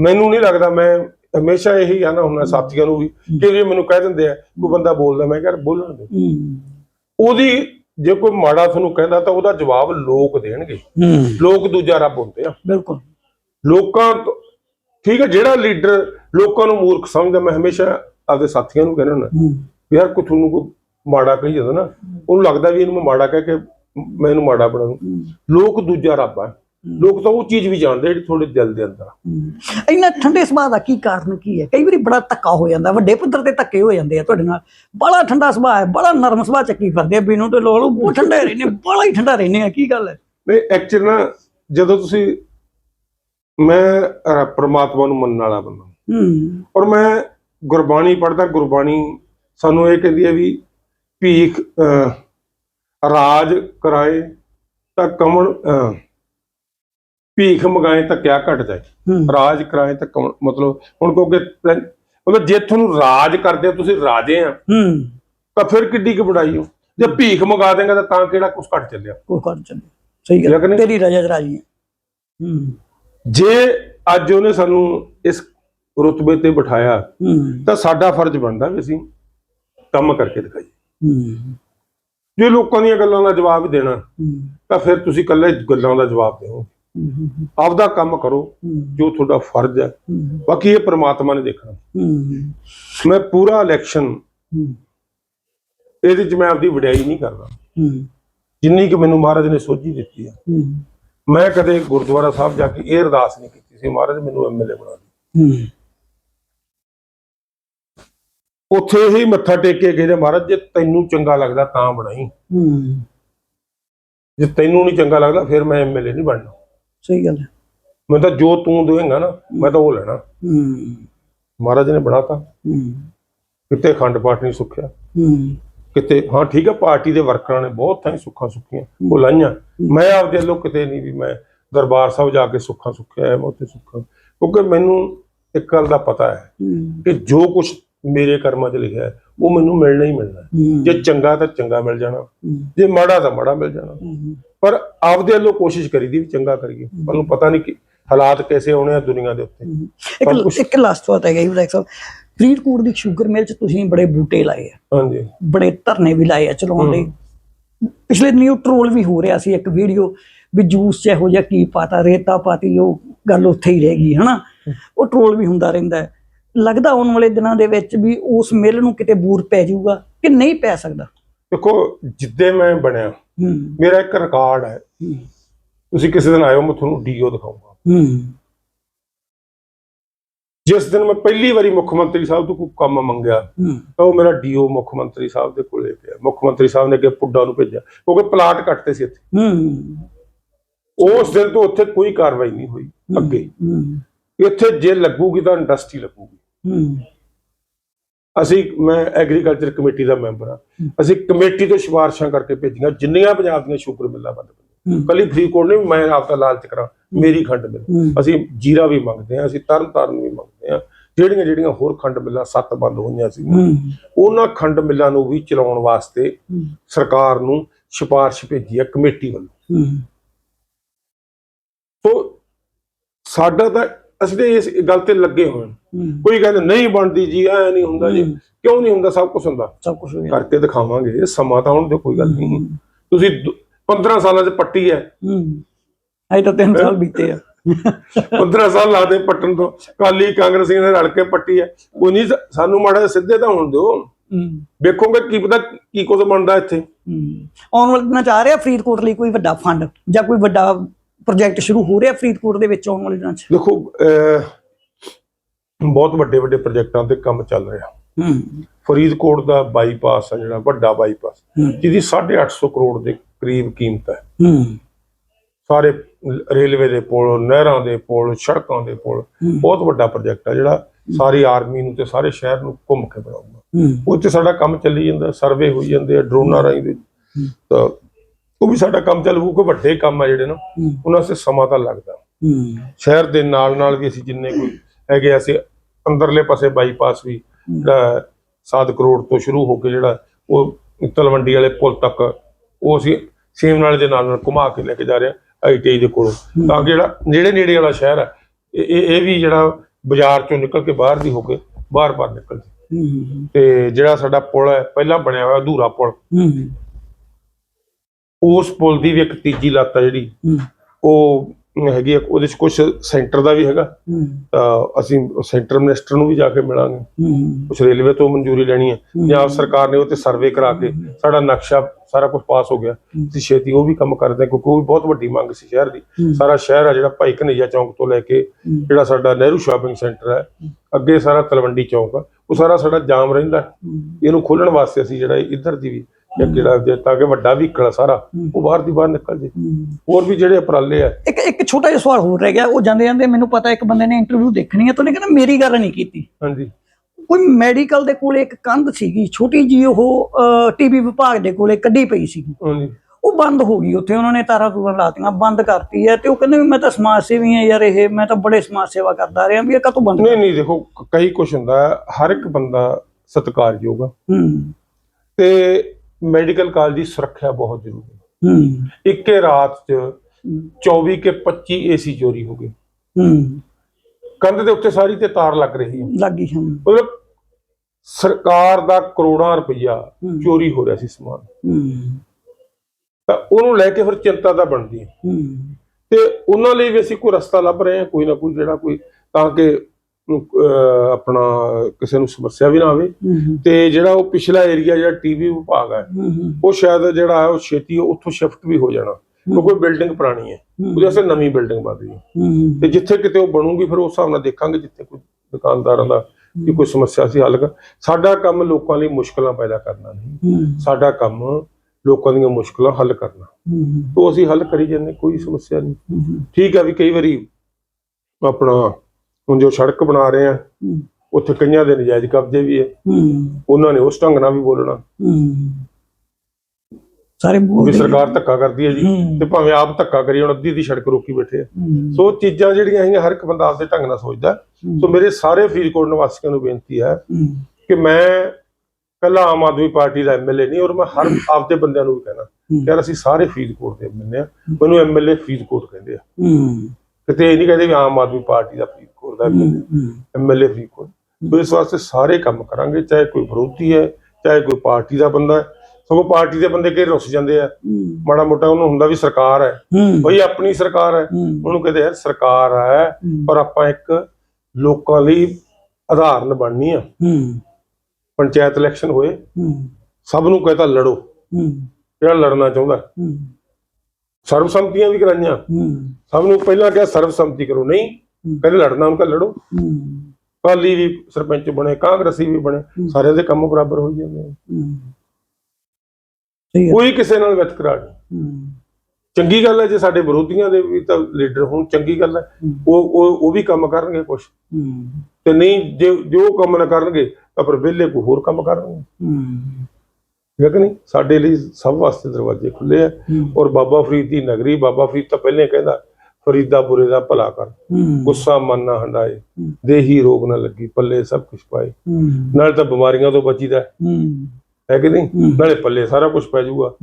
[SPEAKER 2] ਮੈਨੂੰ ਨਹੀਂ ਲੱਗਦਾ ਮੈਂ ਹਮੇਸ਼ਾ ਇਹੀ ਆਨਾ ਹੁੰਦਾ ਸਾਥੀਆਂ ਨੂੰ ਵੀ ਕਿ ਜੇ ਮੈਨੂੰ ਕਹਿ ਦਿੰਦੇ ਆ ਕੋਈ ਬੰਦਾ ਬੋਲਦਾ ਮੈਂ ਕਿਹਾ ਯਾਰ ਬੋਲਣ ਦੇ। ਉਹਦੀ ਜੇ ਕੋਈ ਮਾੜਾ ਤੁਹਾਨੂੰ ਕਹਿੰਦਾ ਤਾਂ ਉਹਦਾ ਜਵਾਬ ਲੋਕ ਦੇਣਗੇ। ਲੋਕ ਦੂਜਾ ਰੱਬ ਹੁੰਦੇ ਆ।
[SPEAKER 1] ਬਿਲਕੁਲ।
[SPEAKER 2] ਲੋਕਾਂ ਠੀਕ ਹੈ ਜਿਹੜਾ ਲੀਡਰ ਲੋਕਾਂ ਨੂੰ ਮੂਰਖ ਸਮਝਦਾ ਮੈਂ ਹਮੇਸ਼ਾ ਆਪਦੇ ਸਾਥੀਆਂ ਨੂੰ ਕਹਿੰਦਾ ਹੁੰਦਾ।
[SPEAKER 1] ਹੂੰ।
[SPEAKER 2] ਵੀ ਯਾਰ ਕੋਈ ਤੁਹਾਨੂੰ ਕੋਈ ਮਾੜਾ ਕਹੀ ਜਾਂਦਾ ਨਾ ਉਹਨੂੰ ਲੱਗਦਾ ਵੀ ਇਹਨੂੰ ਮੈਂ ਮਾੜਾ ਕਹਿ ਕੇ ਮੈਂ ਇਹਨੂੰ ਮਾੜਾ ਬਣਾ ਦੂੰ ਲੋਕ ਦੂਜਾ ਰੱਬ ਆ। ਲੋਕ ਤਾਂ ਉਹ ਚੀਜ਼ ਵੀ ਜਾਣਦੇ ਜਿਹੜੀ ਤੁਹਾਡੇ ਦਿਲ ਦੇ ਅੰਦਰ।
[SPEAKER 1] ਇੰਨਾ ਠੰਡੇ ਸੁਭਾਅ ਦਾ ਕੀ ਕਾਰਨ ਕੀ ਹੈ? ਕਈ ਵਾਰੀ ਬੜਾ ਧੱਕਾ ਹੋ ਜਾਂਦਾ ਵੱਡੇ ਪੱਧਰ ਤੇ ਧੱਕੇ ਹੋ ਜਾਂਦੇ ਆ ਤੁਹਾਡੇ ਨਾਲ। ਬੜਾ ਠੰਡਾ ਸੁਭਾਅ ਹੈ ਬੜਾ ਨਰਮ ਸੁਭਾਅ ਚੱਕੀ ਫਿਰਦੇ ਆ ਬੀਨੂੰ ਤੇ ਲੋਕ ਬਹੁਤ ਠੰਡੇ ਰਹਿੰਦੇ ਬੜਾ ਹੀ ਠੰਡਾ ਰਹਿੰਦੇ ਆ ਕੀ ਗੱਲ ਹੈ?
[SPEAKER 2] ਨਹੀਂ ਐਕਚੁਅਲ ਨਾ ਜਦੋਂ ਤੁਸੀਂ ਮੈਂ ਪ੍ਰਮਾਤਮਾ ਨੂੰ ਮੰਨਣ ਵਾਲਾ ਬੰਦਾ।
[SPEAKER 1] ਹੂੰ।
[SPEAKER 2] ਔਰ ਮੈਂ ਗੁਰਬਾਣੀ ਪੜ੍ਹਦਾ ਗੁਰਬਾਣੀ ਸਾਨੂੰ ਇਹ ਕਹਿੰਦੀ ਹੈ ਵੀ ਭੀਖ ਰਾਜ ਕਰਾਏ ਤਾਂ ਕਮਣ ਭੀਖ ਮੰਗਾਏ ਤਾਂ ਕਿਆ ਘਟ ਜਾਏ? ਰਾਜ ਕਰਾਏ ਤਾਂ ਕਮਣ ਮਤਲਬ ਹੁਣ ਕਿਉਂਕਿ ਮਤਲਬ ਜੇ ਤੁਹਾਨੂੰ ਰਾਜ ਕਰਦੇ ਤੁਸੀਂ ਰਾਜੇ ਆ ਤਾਂ ਫਿਰ ਕਿੱਡੀ ਕੁ ਬੜਾਈ ਹੋ? ਜੇ ਭੀਖ ਮੰਗਾ ਦੇਗਾ ਤਾਂ ਤਾਂ ਕਿਹੜਾ ਕੁਝ ਘਟ ਚੱਲਿਆ?
[SPEAKER 1] ਕੋਈ ਕਰ ਚੱਲੇ ਸਹੀ ਗੱਲ? ਤੇਰੀ ਰਜਾ ਰਾਜੀ ਹੈ।
[SPEAKER 2] ਜੇ ਅੱਜ ਉਹਨੇ ਸਾਨੂੰ ਇਸ ਰੁਤਬੇ ਤੇ ਬਿਠਾਇਆ ਤਾਂ ਸਾਡਾ ਫਰਜ਼ ਬਣਦਾ ਵੀ ਅਸੀਂ ਕੰਮ ਕਰਕੇ ਦਿਖਾਈਏ ਜੇ ਲੋਕਾਂ ਦੀਆਂ ਗੱਲਾਂ ਦਾ ਜਵਾਬ ਦੇਣਾ ਤਾਂ ਫਿਰ ਤੁਸੀਂ ਇਕੱਲੇ ਗੱਲਾਂ ਦਾ ਜਵਾਬ ਦਿਓ ਆਪਦਾ ਕੰਮ ਕਰੋ ਜੋ ਤੁਹਾਡਾ ਫਰਜ਼ ਹੈ। ਬਾਕੀ ਇਹ ਪ੍ਰਮਾਤਮਾ ਨੇ ਦੇਖਣਾ। ਮੈਂ ਪੂਰਾ ਇਲੈਕਸ਼ਨ ਇਹਦੇ 'ਚ ਮੈਂ ਆਪਦੀ ਵਡਿਆਈ ਨਹੀਂ ਕਰਦਾ। ਜਿੰਨੀ ਕਿ ਮੈਨੂੰ ਮਹਾਰਾਜ ਨੇ ਸੋਝੀ ਦਿੱਤੀ ਹੈ। ਮੈਂ ਕਦੇ ਗੁਰਦੁਆਰਾ ਸਾਹਿਬ ਜਾ ਕੇ ਇਹ ਅਰਦਾਸ ਨਹੀਂ ਕੀਤੀ ਸੀ ਮਹਾਰਾਜ ਮੈਨੂੰ ਐਮਐਲਏ ਬਣਾ ਦੇ ਉੱਥੇ ਹੀ ਮੱਥਾ ਟੇਕ ਕੇ ਨੇ ਮਹਾਰਾਜ ਜੇ ਤੈਨੂੰ ਚੰਗਾ ਲੱਗਦਾ ਤਾਂ ਬਣਾਈ।
[SPEAKER 1] ਹੂੰ।
[SPEAKER 2] ਜੇ ਤੈਨੂੰ ਨਹੀਂ ਚੰਗਾ ਲੱਗਦਾ ਫਿਰ ਮੈਂ ਐਮਐਲਏ ਨਹੀਂ ਬਣਨਾ।
[SPEAKER 1] ਸਹੀ ਗੱਲ ਹੈ।
[SPEAKER 2] ਮੈਂ ਤਾਂ ਜੋ ਤੂੰ ਦੇਵੇਂਗਾ ਨਾ ਮੈਂ ਤਾਂ ਉਹ ਲੈਣਾ।
[SPEAKER 1] ਹੂੰ।
[SPEAKER 2] ਮਹਾਰਾਜ ਨੇ ਬਣਾਤਾ।
[SPEAKER 1] ਹੂੰ।
[SPEAKER 2] ਕਿਤੇ ਖੰਡ ਪਾਠ ਨਹੀਂ ਸੁੱਖਿਆ।
[SPEAKER 1] ਹੂੰ।
[SPEAKER 2] ਕਿਤੇ ਹਾਂ ਠੀਕ ਹੈ ਪਾਰਟੀ ਦੇ ਵਰਕਰਾਂ ਨੇ ਬਹੁਤ ਥਾਂ ਸੁੱਖਾਂ ਸੁੱਖੀਆਂ ਉਹ ਲਾਈਆਂ। ਮੈਂ ਆਪਦੇ ਵੱਲੋਂ ਕਿਤੇ ਨਹੀਂ ਵੀ ਮੈਂ ਦਰਬਾਰ ਸਾਹਿਬ ਜਾ ਕੇ ਸੁੱਖਾਂ ਸੁੱਖਿਆ ਹੈ ਮੈਂ ਉੱਥੇ ਸੁੱਖਾਂ। ਕਿਉਂਕਿ ਮੈਨੂੰ ਇੱਕ ਗੱਲ ਦਾ ਪਤਾ ਹੂੰ ਕਿ ਜੋ ਕੁਝ ਮੇਰੇ ਕਰਮਾਂ 'ਚ ਲਿਖਿਆ ਹੈ ਉਹ ਮੈਨੂੰ ਮਿਲਣਾ ਹੀ ਮਿਲਣਾ ਹੈ। ਜੇ ਚੰਗਾ ਤਾਂ ਚੰਗਾ ਮਿਲ ਜਾਣਾ ਜੇ ਮਾੜਾ ਤਾਂ ਮਾੜਾ ਮਿਲ ਜਾਣਾ। ਪਰ ਆਪਦੇ ਵੱਲੋਂ ਕੋਸ਼ਿਸ਼ ਕਰੀਦੀ ਵੀ ਚੰਗਾ ਕਰੀਏ। ਪਰ ਨੂੰ ਪਤਾ ਨਹੀਂ ਕਿ ਹਾਲਾਤ ਕੈਸੇ ਆਉਣੇ ਆ ਦੁਨੀਆ ਦੇ ਉੱਤੇ।
[SPEAKER 1] ਇੱਕ ਇੱਕ ਲਾਸਟ ਬਾਤ ਹੈਗਾ ਜੀ ਵਿਧਾਇਕ ਸਾਹਿਬ। ਫਰੀਦਕੋਟ ਦੀ ਸ਼ੂਗਰ ਮਿਲ ਚ ਤੁਸੀਂ ਬੜੇ ਬੂਟੇ ਲਾਏ ਆ।
[SPEAKER 2] ਹਾਂਜੀ।
[SPEAKER 1] ਬੜੇ ਧਰਨੇ ਵੀ ਲਾਏ ਆ ਚਲਾਉਣ ਲਈ ਪਿਛਲੇ ਦਿਨੀ ਉਹ ਟ੍ਰੋਲ ਵੀ ਹੋ ਰਿਹਾ ਸੀ ਇੱਕ ਵੀਡੀਓ ਵੀ ਜੂਸ ਚ ਇਹੋ ਜਿਹਾ ਕੀ ਪਾਤਾ ਰੇਤਾ ਪਾਤੀ ਉਹ ਗੱਲ ਉੱਥੇ ਹੀ ਰਹਿ ਗਈ ਹਨਾ? ਉਹ ਟ੍ਰੋਲ ਵੀ ਹੁੰਦਾ ਰਹਿੰਦਾ ਹੈ। ਲੱਗਦਾ ਆਉਣ ਵਾਲੇ ਦਿਨਾਂ ਦੇ ਵਿੱਚ ਵੀ ਉਸ ਮਿਲ ਨੂੰ ਕਿਤੇ ਬੂਰ ਪੈ ਜਾਊਗਾ ਕਿ ਨਹੀਂ ਪੈ ਸਕਦਾ?
[SPEAKER 2] ਦੇਖੋ ਜਿੱਦੇ ਮੈਂ ਬਣਿਆ ਮੇਰਾ ਇੱਕ ਰਿਕਾਰਡ ਹੈ। ਤੁਸੀਂ ਕਿਸੇ ਦਿਨ ਆਇਓ ਮੈਂ ਤੁਹਾਨੂੰ ਡੀਓ ਦਿਖਾਊਂਗਾ।
[SPEAKER 1] ਹੂੰ।
[SPEAKER 2] ਜਿਸ ਦਿਨ ਮੈਂ ਪਹਿਲੀ ਵਾਰੀ ਮੁੱਖ ਮੰਤਰੀ ਸਾਹਿਬ ਤੋਂ ਕੋਈ ਕੰਮ ਮੰਗਿਆ ਤਾਂ ਉਹ ਮੇਰਾ ਡੀਓ ਮੁੱਖ ਮੰਤਰੀ ਸਾਹਿਬ ਦੇ ਕੋਲੇ ਪਿਆ। ਮੁੱਖ ਮੰਤਰੀ ਸਾਹਿਬ ਨੇ ਅੱਗੇ ਪੁੱਡਾ ਨੂੰ ਭੇਜਿਆ ਕਿਉਂਕਿ ਪਲਾਟ ਕੱਟਦੇ ਸੀ ਇੱਥੇ। ਉਸ ਦਿਨ ਤੋਂ ਉੱਥੇ ਕੋਈ ਕਾਰਵਾਈ ਨਹੀਂ ਹੋਈ ਅੱਗੇ। ਇੱਥੇ ਜੇ ਲੱਗੂਗੀ ਤਾਂ ਇੰਡਸਟਰੀ ਲੱਗੂਗੀ। ਅਸੀਂ ਮੈਂ ਐਗਰੀਕਲਚਰ ਕਮੇਟੀ ਦਾ ਮੈਂਬਰ ਹਾਂ। ਅਸੀਂ ਕਮੇਟੀ ਤੋਂ ਸਿਫਾਰਸ਼ਾਂ ਕਰਕੇ ਭੇਜੀਆਂ ਜਿੰਨੀਆਂ ਪੰਜਾਬ ਦੀਆਂ ਸ਼ੂਗਰ ਮਿੱਲਾਂ ਬੰਦ ਕੱਲੀ ਫਰੀਦਕੋਟ ਨਹੀਂ ਮੈਂ ਆਪਦਾ ਲਾਲਚ ਕਰਾਂ ਮੇਰੀ ਖੰਡ ਮਿਲ। ਅਸੀਂ ਜੀਰਾ ਵੀ ਮੰਗਦੇ ਹਾਂ ਅਸੀਂ ਤਰਨ ਤਾਰਨ ਵੀ ਮੰਗਦੇ ਹਾਂ। ਜਿਹੜੀਆਂ ਜਿਹੜੀਆਂ ਹੋਰ ਖੰਡ ਮਿੱਲਾਂ ਸੱਤ ਬੰਦ ਹੋਈਆਂ ਸੀ। ਉਹਨਾਂ ਖੰਡ ਮਿੱਲਾਂ ਨੂੰ ਵੀ ਚਲਾਉਣ ਵਾਸਤੇ ਸਰਕਾਰ ਨੂੰ ਸਿਫਾਰਿਸ਼ ਭੇਜੀ ਹੈ ਕਮੇਟੀ ਵੱਲੋਂ। ਸੋ ਸਾਡਾ ਤਾਂ ਅਸੀਂ ਤਾਂ ਇਸ ਗੱਲ ਤੇ ਲੱਗੇ ਹੋਏ ਹਾਂ।
[SPEAKER 1] ਹੂੰ।
[SPEAKER 2] ਕੋਈ ਕਹਿੰਦਾ ਨਹੀਂ ਬਣਦੀ ਜੀ ਐ ਨਹੀਂ ਹੁੰਦਾ ਜੀ। ਕਿਉਂ ਨਹੀਂ ਹੁੰਦਾ? ਸਭ ਕੁਝ ਹੁੰਦਾ।
[SPEAKER 1] ਸਭ ਕੁਝ ਹੋ ਗਿਆ
[SPEAKER 2] ਕਰਕੇ ਦਿਖਾਵਾਂਗੇ। ਸਮਾਂ ਤਾਂ ਹੁਣ ਦੇ ਕੋਈ ਗੱਲ ਨਹੀਂ ਤੁਸੀਂ ਦ- 15 ਸਾਲਾਂ 'ਚ ਪੱਟੀ ਹੈ।
[SPEAKER 1] ਹੂੰ। ਅਜੇ ਤਾਂ 3 ਸਾਲ ਬੀਤੇ ਆ।
[SPEAKER 2] 15 ਸਾਲ ਲਾਦੇ ਪੱਟਣ ਤੋਂ। ਕਾਲੀ ਕਾਂਗਰਸੀ ਨੇ ਰਲ ਕੇ ਪੱਟੀ ਹੈ। ਕੋਈ ਨਹੀਂ ਸ- ਸਾਨੂੰ ਮਾੜਾ ਜਿਹਾ ਸਿੱਧੇ ਤਾਂ ਹੋਣ ਦਿਓ।
[SPEAKER 1] ਹੂੰ।
[SPEAKER 2] ਵੇਖੋਗੇ ਕੀ ਪਤਾ ਕੀ ਕੁਝ ਬਣਦਾ ਇੱਥੇ।
[SPEAKER 1] ਆਉਣ ਵਾਲੇ ਦਿਨਾਂ ਚ ਆ ਰਿਹਾ ਫਰੀਦਕੋਟ ਲਈ ਕੋਈ ਵੱਡਾ ਫੰਡ ਜਾਂ ਕੋਈ ਵੱਡਾ ਪ੍ਰੋਜੈਕਟ ਸ਼ੁਰੂ ਹੋ ਰਿਹਾ ਫਰੀਦਕੋਟ ਦੇ ਵਿੱਚ ਆਉਣ ਵਾਲੇ ਦਿਨਾਂ ਚ?
[SPEAKER 2] ਦੇਖੋ ਬਹੁਤ ਵੱਡੇ ਵੱਡੇ ਪ੍ਰੋਜੈਕਟਾਂ ਤੇ ਕੰਮ ਚੱਲ ਰਿਹਾ।
[SPEAKER 1] ਹੂੰ।
[SPEAKER 2] ਫਰੀਦਕੋਟ ਦਾ ਬਾਈਪਾਸ ਆ ਜਿਹੜਾ ਵੱਡਾ ਬਾਈਪਾਸ ਜਿਹਦੀ 850 ਕਰੋੜ ਦੇ ਕਰੀਬ ਕੀਮਤ ਹੈ।
[SPEAKER 1] ਹੂੰ।
[SPEAKER 2] ਸਾਰੇ ਰੇਲਵੇ ਦੇ ਪੁਲ ਨਹਿਰਾਂ ਦੇ ਪੁਲ ਸੜਕਾਂ ਦੇ ਪੁਲ। ਬਹੁਤ ਵੱਡਾ ਪ੍ਰੋਜੈਕਟ ਆ ਜਿਹੜਾ ਸਾਰੀ ਆਰਮੀ ਨੂੰ ਤੇ ਸਾਰੇ ਸ਼ਹਿਰ ਨੂੰ ਘੁੰਮ ਕੇ
[SPEAKER 1] ਹੂੰ।
[SPEAKER 2] ਉਹ 'ਚ ਸਾਡਾ ਕੰਮ ਚੱਲੀ ਜਾਂਦਾ ਸਰਵੇ ਹੋਈ ਜਾਂਦੇ ਆ ਡਰੋਨਾਂ ਰਾਹੀਂ ਤਾਂ ਉਹ ਵੀ ਸਾਡਾ ਕੰਮ ਚੱਲ ਕੋਈ ਵੱਡੇ ਕੰਮ ਆ ਜਿਹੜੇ ਨਾ। ਉਹਨਾਂ 'ਤੇ ਸਮਾਂ ਤਾਂ ਲੱਗਦਾ। ਸ਼ਹਿਰ ਦੇ ਨਾਲ ਨਾਲ ਵੀ ਅਸੀਂ ਜਿੰਨੇ ਕੋਈ ਹੈਗੇ ਅਸੀਂ ਅੰਦਰਲੇ ਪਾਸੇ ਬਾਈਪਾਸ ਵੀ ਜਿਹੜਾ 7 ਕਰੋੜ ਤੋਂ ਸ਼ੁਰੂ ਹੋ ਕੇ ਜਿਹੜਾ ਉਹ ਤਲਵੰਡੀ ਵਾਲੇ ਪੁਲ ਤੱਕ ਉਹ ਅਸੀਂ ਸੇਮ ਨਾਲ ਦੇ ਨਾਲ ਨਾਲ ਘੁਮਾ ਕੇ ਲੈ ਕੇ ਜਾ ਰਹੇ ਹਾਂ ਆਈਟੀਆਈ ਦੇ ਕੋਲੋਂ। ਤਾਂ ਕਿ ਜਿਹੜਾ ਨੇੜੇ ਨੇੜੇ ਵਾਲਾ ਸ਼ਹਿਰ ਹੈ ਇਹ ਇਹ ਵੀ ਜਿਹੜਾ ਬਾਜ਼ਾਰ ਚੋਂ ਨਿਕਲ ਕੇ ਬਾਹਰ ਦੀ ਹੋ ਕੇ ਬਾਹਰ ਬਾਹਰ ਨਿਕਲ ਤੇ ਜਿਹੜਾ ਸਾਡਾ ਪੁਲ ਹੈ ਪਹਿਲਾਂ ਬਣਿਆ ਹੋਇਆ ਅਧੂਰਾ ਪੁਲ। ਉਸ ਪੁਲ ਦੀ ਵੀ ਇੱਕ ਤੀਜੀ ਲੱਤ ਆ ਜਿਹੜੀ। ਉਹ ਹੈਗੀ ਆ, ਉਹਦੇ ਚ ਕੁਝ ਸੈਂਟਰ ਦਾ ਵੀ ਹੈਗਾ। ਤਾਂ ਅਸੀਂ ਸੈਂਟਰ ਮਿਨਿਸਟਰ ਨੂੰ ਵੀ ਜਾ ਕੇ ਮਿਲਾਂਗੇ। ਕੁਝ ਰੇਲਵੇ ਤੋਂ ਮਨਜ਼ੂਰੀ ਲੈਣੀ ਹੈ। ਪੰਜਾਬ ਸਰਕਾਰ ਨੇ ਉਹ ਤੇ ਸਰਵੇ ਕਰਾ ਕੇ ਸਾਡਾ ਨਕਸ਼ਾ ਸਾਰਾ ਕੁਝ ਪਾਸ ਹੋ ਗਿਆ। ਅਸੀਂ ਛੇਤੀ ਉਹ ਵੀ ਕੰਮ ਕਰਦੇ ਕਿਉਂਕਿ ਉਹ ਵੀ ਬਹੁਤ ਵੱਡੀ ਮੰਗ ਸੀ ਸ਼ਹਿਰ ਦੀ। ਸਾਰਾ ਸ਼ਹਿਰ ਆ ਜਿਹੜਾ ਭਾਈ ਕਨਈਆ ਚੌਂਕ ਤੋਂ ਲੈ ਕੇ ਜਿਹੜਾ ਸਾਡਾ ਨਹਿਰੂ ਸ਼ਾਪਿੰਗ ਸੈਂਟਰ ਹੈ ਅੱਗੇ ਸਾਰਾ ਤਲਵੰਡੀ ਚੌਂਕ ਆ। ਉਹ ਸਾਰਾ ਸਾਡਾ ਜਾਮ ਰਹਿੰਦਾ। ਇਹਨੂੰ ਖੋਲਣ ਵਾਸਤੇ ਅਸੀਂ ਜਿਹੜਾ ਇੱਧਰ ਦੀ ਵੀ ਇੱਕ ਜਿਹੜਾ ਜੇ ਤਾਂ ਕਿ ਵੱਡਾ ਵਹੀਕਲ ਆ ਸਾਰਾ ਉਹ ਬਾਹਰ ਦੀ ਬਾਹਰ ਨਿਕਲ ਜੇ। ਹੋਰ ਵੀ ਜਿਹੜੇ ਉਪਰਾਲੇ ਆ।
[SPEAKER 1] ਇੱਕ ਇੱਕ ਛੋਟਾ ਜਿਹਾ ਸਵਾਲ ਹੋਰ ਰਹਿ ਗਿਆ ਉਹ ਜਾਂਦੇ ਜਾਂਦੇ ਮੈਨੂੰ ਪਤਾ ਇੱਕ ਬੰਦੇ ਨੇ ਇੰਟਰਵਿਊ ਦੇਖਣੀ ਹੈ ਤਾਂ ਉਹਨੇ ਕਹਿੰਦਾ ਮੇਰੀ ਗੱਲ ਨਹੀਂ ਕੀਤੀ।
[SPEAKER 2] ਹਾਂਜੀ।
[SPEAKER 1] ਕੋਈ ਮੈਡੀਕਲ ਦੇ ਕੋਲੇ ਇੱਕ ਕੰਧ ਸੀਗੀ ਛੋਟੀ ਜੀ ਉਹ ਟੀਵੀ ਵਿਭਾਗ ਦੇ ਕੋਲੇ ਕੱਢੀ ਪਈ ਸੀਗੀ।
[SPEAKER 2] ਹਾਂਜੀ।
[SPEAKER 1] ਉਹ ਬੰਦ ਹੋ ਗਈ ਉੱਥੇ ਉਹਨਾਂ ਨੇ ਤਾਰਾਂ ਤੂਰਾਂ ਲਾਤੀਆਂ ਬੰਦ ਕਰਤੀ ਹੈ ਤੇ ਉਹ ਕਹਿੰਦੇ ਮੈਂ ਤਾਂ ਸਮਾਜ ਸੇਵੀ ਹਾਂ ਯਾਰ ਇਹ ਮੈਂ ਤਾਂ ਬੜੇ ਸਮਾਜ ਸੇਵਾ ਕਰਦਾ ਰਿਹਾ ਵੀ ਇਹ ਕਾਹਤੋਂ ਬੰਦ
[SPEAKER 2] ਨਹੀਂ ਨਹੀਂ ਦੇਖੋ ਕਈ ਕੁਝ ਹੁੰਦਾ ਹਰ ਇੱਕ ਬੰਦਾ ਸਤਿਕਾਰਯੋਗ ਆ।
[SPEAKER 1] ਹੂੰ।
[SPEAKER 2] ਤੇ ਮੈਡੀਕਲ ਕਾਲਜ ਦੀ ਸੁਰੱਖਿਆ ਬਹੁਤ ਜ਼ਰੂਰੀ ਹੈ।
[SPEAKER 1] ਹੂੰ।
[SPEAKER 2] ਇੱਕੇ ਰਾਤ 'ਚ 24 ਕੇ 25 ਏਸੀ ਚੋਰੀ ਹੋ ਗਏ।
[SPEAKER 1] ਹੂੰ।
[SPEAKER 2] ਕੰਧ ਦੇ ਉੱਤੇ ਸਾਰੀ ਤੇ ਤਾਰ ਲੱਗ ਰਹੀ ਹੈ।
[SPEAKER 1] ਲੱਗੀ ਹਾਂ
[SPEAKER 2] ਮਤਲਬ ਸਰਕਾਰ ਦਾ ਕਰੋੜਾਂ ਰੁਪਈਆ ਚੋਰੀ ਹੋ ਰਿਹਾ ਸੀ ਸਮਾਨ।
[SPEAKER 1] ਹੂੰ।
[SPEAKER 2] ਤਾਂ ਉਹਨੂੰ ਲੈ ਕੇ ਫਿਰ ਚਿੰਤਾ ਤਾਂ ਬਣਦੀ ਹੈ।
[SPEAKER 1] ਹੂੰ।
[SPEAKER 2] ਤੇ ਉਹਨਾਂ ਲਈ ਵੀ ਅਸੀਂ ਕੋਈ ਰਸਤਾ ਲੱਭ ਰਹੇ ਹਾਂ ਕੋਈ ਨਾ ਕੋਈ ਜਿਹੜਾ ਕੋਈ ਤਾਂ ਕਿ ਅਹ, ਆਪਣਾ ਕਿਸੇ ਨੂੰ ਸਮੱਸਿਆ ਵੀ ਨਾ ਆਵੇ। ਤੇ ਜਿਹੜਾ ਉਹ ਪਿਛਲਾ ਏਰੀਆ ਜਿਹੜਾ ਟੀਵੀ ਵਿਭਾਗ ਹੈ ਉਹ ਸ਼ਾਇਦ ਜਿਹੜਾ ਹੈ ਉਹ ਛੇਤੀ ਉੱਥੋਂ ਸ਼ਿਫਟ ਵੀ ਹੋ ਜਾਣਾ। ਕਿਉਂਕਿ ਬਿਲਡਿੰਗ ਪੁਰਾਣੀ ਹੈ। ਉਹਦੇ ਵਾਸਤੇ ਨਵੀਂ ਬਿਲਡਿੰਗ ਬਣ ਰਹੀ ਹੈ। ਤੇ ਜਿੱਥੇ ਕਿਤੇ ਉਹ ਬਣੂਗੀ ਫਿਰ ਉਸ ਹਿਸਾਬ ਨਾਲ ਦੇਖਾਂਗੇ ਜਿੱਥੇ ਕੋਈ ਦੁਕਾਨਦਾਰਾਂ ਦਾ ਕੀ ਕੋਈ ਸਮੱਸਿਆ ਸੀ ਹੱਲ ਕਰ। ਸਾਡਾ ਕੰਮ ਲੋਕਾਂ ਲਈ ਮੁਸ਼ਕਲਾਂ ਪੈਦਾ ਕਰਨਾ ਨਹੀਂ। ਸਾਡਾ ਕੰਮ ਲੋਕਾਂ ਦੀਆਂ ਮੁਸ਼ਕਲਾਂ ਹੱਲ ਕਰਨਾ।
[SPEAKER 1] ਹੂੰ
[SPEAKER 2] ਤੋਂ ਅਸੀਂ ਹੱਲ ਕਰੀ ਜਾਂਦੇ ਕੋਈ ਸਮੱਸਿਆ ਨਹੀਂ। ਠੀਕ ਹੈ ਵੀ ਕਈ ਵਾਰੀ ਆਪਣਾ ਹੁਣ ਜੋ ਸੜਕ ਬਣਾ ਰਹੇ ਆ ਉੱਥੇ ਕਈਆਂ ਦੇ ਨਜਾਇਜ਼ ਕਬਜ਼ੇ ਵੀ ਹੈ। ਉਹਨਾਂ ਨੇ ਉਸ ਢੰਗ ਨਾਲ ਵੀ ਬੋਲਣਾ।
[SPEAKER 1] ਸਾਰੇ
[SPEAKER 2] ਵੀ ਸਰਕਾਰ ਧੱਕਾ ਕਰਦੀ ਹੈ ਜੀ। ਤੇ ਭਾਵੇਂ ਆਪ ਧੱਕਾ ਕਰੀ ਹੁਣ ਅੱਧੀ ਦੀ ਸੜਕ ਰੋਕੀ ਬੈਠੇ ਆ। ਸੋ ਚੀਜ਼ਾਂ ਜਿਹੜੀਆਂ ਹੈਗੀਆਂ ਹਰ ਇੱਕ ਬੰਦਾ ਆਪਦੇ ਢੰਗ ਨਾਲ ਸੋਚਦਾ। ਸੋ ਮੇਰੇ ਸਾਰੇ ਫਰੀਦਕੋਟ ਨਿਵਾਸੀਆਂ ਨੂੰ ਬੇਨਤੀ ਹੈ ਕਿ ਮੈਂ ਕੱਲਾ ਆਮ ਆਦਮੀ ਪਾਰਟੀ ਦਾ ਐਮਐਲਏ ਨਹੀਂ ਔਰ ਮੈਂ ਹਰ ਆਪਦੇ ਬੰਦਿਆਂ ਨੂੰ ਵੀ ਕਹਿਣਾ ਯਾਰ ਅਸੀਂ ਸਾਰੇ ਫਰੀਦਕੋਟ ਦੇ ਐਮਐਲਏ ਆ। ਮੈਨੂੰ ਐਮਐਲਏ ਫਰੀਦਕੋਟ ਕਹਿੰਦੇ ਆ। ਕਿਤੇ ਇਹ ਨਹੀਂ ਕਹਿੰਦੇ ਵੀ ਆਮ ਆਦਮੀ ਪਾਰਟੀ ਦਾ ਫਰੀਦਕੋਟ ਦਾ ਐਮਐਲਏ ਫਰੀਦਕੋਟ ਸੋ ਇਸ ਵਾਸਤੇ ਸਾਰੇ ਕੰਮ ਕਰਾਂਗੇ ਚਾਹੇ ਕੋਈ ਵਿਰੋਧੀ ਹੈ ਚਾਹੇ ਕੋਈ ਪਾਰਟੀ ਦਾ ਬੰਦਾ ਹੈ। ਸਗੋਂ ਪਾਰਟੀ ਦੇ ਬੰਦੇ ਕਈ ਰੁੱਸ ਜਾਂਦੇ ਆ? ਮਾੜਾ ਮੋਟਾ ਉਹਨੂੰ ਹੁੰਦਾ ਵੀ ਸਰਕਾਰ ਹੈ। ਬਈ ਆਪਣੀ ਸਰਕਾਰ ਹੈ। ਉਹਨੂੰ ਕਹਿੰਦੇ ਯਾਰ ਸਰਕਾਰ ਹੈ ਪਰ ਆਪਾਂ ਇੱਕ ਲੋਕਾਂ ਲਈ ਆਧਾਰਨ ਬਣਨੀ ਆ। ਪੰਚਾਇਤ ਇਲੈਕਸ਼ਨ ਹੋਏ ਸਭ ਨੂੰ ਕਹਤਾ ਲੜੋ। ਜਿਹੜਾ ਲੜਨਾ ਚਾਹੁੰਦਾ ਸਰਬਸੰਮਤੀਆਂ ਵੀ ਕਰਾਈਆਂ। ਸਭ ਨੂੰ ਪਹਿਲਾਂ ਕਿਹਾ ਸਰਬਸੰਮਤੀ ਕਰੋ। ਨਹੀਂ ਕਹਿੰਦੇ ਲੜਨਾ ਉਹਨਾਂ ਕਾ ਲੜੋ।
[SPEAKER 1] ਹੂੰ।
[SPEAKER 2] ਕਾਲੀ ਵੀ ਸਰਪੰਚ ਬਣੇ ਕਾਂਗਰਸੀ ਵੀ ਬਣੇ ਸਾਰਿਆਂ ਦੇ ਕੰਮ ਬਰਾਬਰ ਹੋਈ ਜਾਂਦੇ ਆ।
[SPEAKER 1] ਹੂੰ। ਸਹੀ ਹੈ
[SPEAKER 2] ਕੋਈ ਕਿਸੇ ਨਾਲ ਵਿਤਕਰਾ ਨਹੀਂ।
[SPEAKER 1] ਹੂੰ।
[SPEAKER 2] ਚੰਗੀ ਗੱਲ ਹੈ ਜੇ ਸਾਡੇ ਵਿਰੋਧੀਆਂ ਦੇ ਵੀ ਤਾਂ ਲੀਡਰ ਹੋਣ ਚੰਗੀ ਗੱਲ ਹੈ। ਉਹ ਉਹ ਉਹ ਵੀ ਕੰਮ ਕਰਨਗੇ ਕੁਝ
[SPEAKER 1] ਹੂੰ।
[SPEAKER 2] ਤੇ ਨਹੀਂ ਜੇ ਜੋ ਕੰਮ ਨਾ ਕਰਨਗੇ ਤਾਂ ਫਿਰ ਵਿਹਲੇ ਕੋਈ ਹੋਰ ਕੰਮ ਕਰਨਗੇ।
[SPEAKER 1] ਹੂੰ।
[SPEAKER 2] ਠੀਕ ਹੈ ਕਿ ਨਹੀਂ? ਸਾਡੇ ਲਈ ਸਭ ਵਾਸਤੇ ਦਰਵਾਜ਼ੇ ਖੁੱਲੇ ਆ। ਔਰ ਬਾਬਾ ਫਰੀਦ ਦੀ ਨਗਰੀ ਬਾਬਾ ਫਰੀਦ ਤਾਂ ਪਹਿਲੇ ਕਹਿੰਦਾ ਫਰੀਦਾ ਬੁਰੇ ਦਾ ਭਲਾ ਕਰ। ਗੁੱਸਾ ਮਨ ਨਾ ਹੰਡਾਏ। ਦੇਹੀ ਰੋਗ ਨਾ ਲੱਗੀ ਪੱਲੇ ਸਭ ਕੁਝ ਪਾਏ। ਨਾਲ ਤਾਂ ਬਿਮਾਰੀਆਂ ਤੋਂ ਬਚੀਦਾ। ਹੈ। ਕਿ ਨਹੀਂ? ਨਾਲੇ ਪੱਲੇ ਸਾਰਾ ਕੁਝ ਪੈ ਜਾਊਗਾ।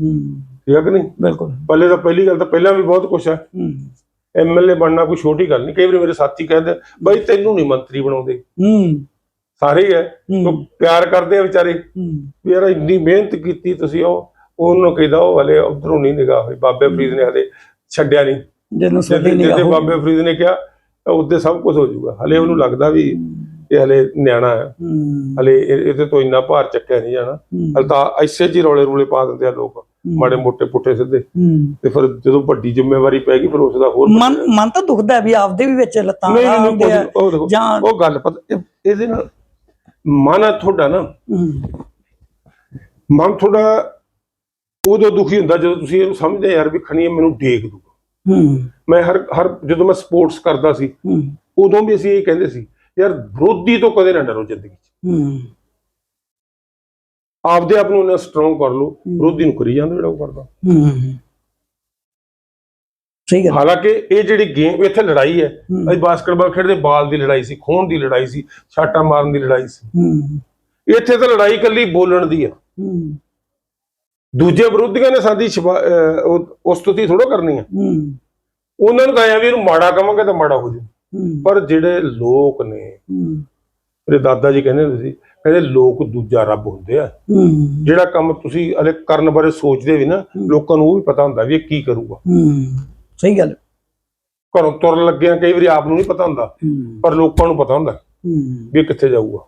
[SPEAKER 2] ਠੀਕ ਹੈ ਕਿ ਨਹੀਂ?
[SPEAKER 1] ਬਿਲਕੁਲ।
[SPEAKER 2] ਪੱਲੇ ਤਾਂ ਪਹਿਲੀ ਗੱਲ ਤਾਂ ਪਹਿਲਾਂ ਵੀ ਬਹੁਤ ਕੁਝ ਹੈ। ਐਮਐਲਏ ਬਣਨਾ ਕੋਈ ਛੋਟੀ ਗੱਲ ਨਹੀਂ। ਕਈ ਵਾਰੀ ਮੇਰੇ ਸਾਥੀ ਕਹਿੰਦੇ ਬਾਈ ਤੈਨੂੰ ਨਹੀਂ ਮੰਤਰੀ ਬਣਾਉਂਦੇ। ਸਾਰੇ ਹੀ। ਉਹ ਪਿਆਰ ਕਰਦੇ ਆ ਵਿਚਾਰੇ। ਯਾਰ ਇੰਨੀ ਮਿਹਨਤ ਕੀਤੀ ਤੁਸੀਂ ਉਹ ਉਹਨੂੰ ਕਹਿੰਦਾ ਉਹ ਹਲੇ ਉਧਰੋਂ ਨਹੀਂ ਨਿਗਾਹ ਹੋਈ। ਬਾਬੇ ਫਰੀਦ ਨੇ ਹਲੇ ਛੱਡਿਆ ਨਹੀਂ।
[SPEAKER 1] ਜਦੋਂ
[SPEAKER 2] ਜਿਹਦੇ
[SPEAKER 1] ਨਿਗਾਹ
[SPEAKER 2] ਜਿਹਦੇ ਬਾਬੇ ਫਰੀਦ ਨੇ ਕਿਹਾ ਉਹਦੇ ਸਭ ਕੁਝ ਹੋ ਜਾਊਗਾ। ਹਲੇ ਉਹਨੂੰ ਲੱਗਦਾ ਵੀ ਇਹ ਹਲੇ ਨਿਆਣਾ ਹੈ। ਹਲੇ ਇਹ- ਇਹਦੇ ਤੋਂ ਇੰਨਾ ਭਾਰ ਚੱਕਿਆ ਨਹੀਂ ਜਾਣਾ। ਹਲੇ ਤਾਂ ਐਸੇ ਜੀ ਰੌਲੇ ਰੂਲੇ ਪਾ ਦਿੰਦੇ ਆ ਲੋਕ। ਮਾੜੇ ਮੋਟੇ ਪੁੱਠੇ ਸਿੱਧੇ। ਤੇ ਫਿਰ ਜਦੋਂ ਵੱਡੀ ਜ਼ਿੰਮੇਵਾਰੀ ਪੈ ਗਈ ਫਿਰ ਉਸ ਦਾ ਹੋਰ
[SPEAKER 1] ਮਨ ਮਨ ਤਾਂ ਦੁਖਦਾ ਵੀ ਆਪਦੇ ਵੀ ਵਿੱਚ ਲੱਤਾਂ ਆਉਂਦੇ ਆ। ਜਾਂ
[SPEAKER 2] ਉਹ ਗੱਲ ਪਤਾ ਇਹ- ਇਹਦੇ ਨਾਲ ਮਨ ਤੁਹਾਡਾ ਨਾ। ਮਨ ਤੁਹਾਡਾ ਉਦੋਂ ਦੁਖੀ ਹੁੰਦਾ ਜਦੋਂ ਤੁਸੀਂ ਇਹਨੂੰ ਸਮਝਦੇ ਯਾਰ ਵੀ ਖਣੀ ਮੈਨੂੰ ਡੇਕ ਦੂਗਾ
[SPEAKER 1] ਹੂੰ।
[SPEAKER 2] ਮੈਂ ਹਰ ਹਰ ਜਦੋਂ ਮੈਂ ਸਪੋਰਟਸ ਕਰਦਾ ਸੀ ਉਦੋਂ ਵੀ ਅਸੀਂ ਇਹ ਕਹਿੰਦੇ ਸੀ ਯਾਰ ਵਿਰੋਧੀ ਤੋਂ ਕਦੇ ਨਾ ਡਰੋ ਜ਼ਿੰਦਗੀ 'ਚ।
[SPEAKER 1] ਹੂੰ।
[SPEAKER 2] ਆਪਦੇ ਆਪ ਨੂੰ ਇੰਨਾ ਸਟਰੋਂਗ ਕਰ ਲਓ ਵਿਰੋਧੀ ਨੂੰ ਕਰੀ ਜਾਂਦਾ ਜਿਹੜਾ ਉਹ ਕਰਦਾ।
[SPEAKER 1] ਹੂੰ ਸਹੀ ਗੱਲ।
[SPEAKER 2] ਹਾਲਾਂਕਿ ਇਹ ਜਿਹੜੀ ਗੇਮ ਇੱਥੇ ਲੜਾਈ ਹੈ। ਅਸੀਂ ਬਾਸਕਟਬਾਲ ਖੇਡਦੇ ਬਾਲ ਦੀ ਲੜਾਈ ਸੀ ਖੋਣ ਦੀ ਲੜਾਈ ਸੀ ਛਾਟਾ ਮਾਰਨ ਦੀ ਲੜਾਈ ਸੀ। ਇੱਥੇ ਤਾਂ ਲੜਾਈ ਇਕੱਲੀ ਬੋਲਣ ਦੀ ਹੂੰ। ਦੂਜੇ ਵਿਰੋਧੀਆਂ ਨੇ ਸਾਡੀ ਉਹ ਸਤੁਤੀ ਥੋੜੋ ਕਰਨੀ ਹੈ
[SPEAKER 1] ਹੂੰ।
[SPEAKER 2] ਉਹਨਾਂ ਨੂੰ ਐਂ ਵੀ ਇਹਨੂੰ ਮਾੜਾ ਕਵਾਂਗੇ ਤਾਂ ਮਾੜਾ ਹੋ
[SPEAKER 1] ਹੂੰ।
[SPEAKER 2] ਪਰ ਜਿਹੜੇ ਲੋਕ ਨੇ ਮੇਰੇ ਦਾਦਾ ਜੀ ਕਹਿੰਦੇ ਹੁੰਦੇ ਸੀ ਕਹਿੰਦੇ ਲੋਕ ਦੂਜਾ ਰੱਬ ਹੁੰਦੇ ਆ। ਜਿਹੜਾ ਕੰਮ ਤੁਸੀਂ ਅਲੇ ਕਰਨ ਬਾਰੇ ਸੋਚਦੇ ਵੀ ਨਾ ਲੋਕਾਂ ਨੂੰ ਉਹ ਵੀ ਪਤਾ ਹੁੰਦਾ ਵੀ ਇਹ ਕੀ ਕਰੂਗਾ।
[SPEAKER 1] ਸਹੀ ਗੱਲ।
[SPEAKER 2] ਘਰੋਂ ਤੁਰਨ ਲੱਗਿਆ ਕਈ ਵਾਰੀ ਆਪ ਨੂੰ ਨਹੀਂ ਪਤਾ ਹੁੰਦਾ ਪਰ ਲੋਕਾਂ ਨੂੰ ਪਤਾ ਹੁੰਦਾ ਵੀ ਇਹ ਕਿੱਥੇ ਜਾਊਗਾ।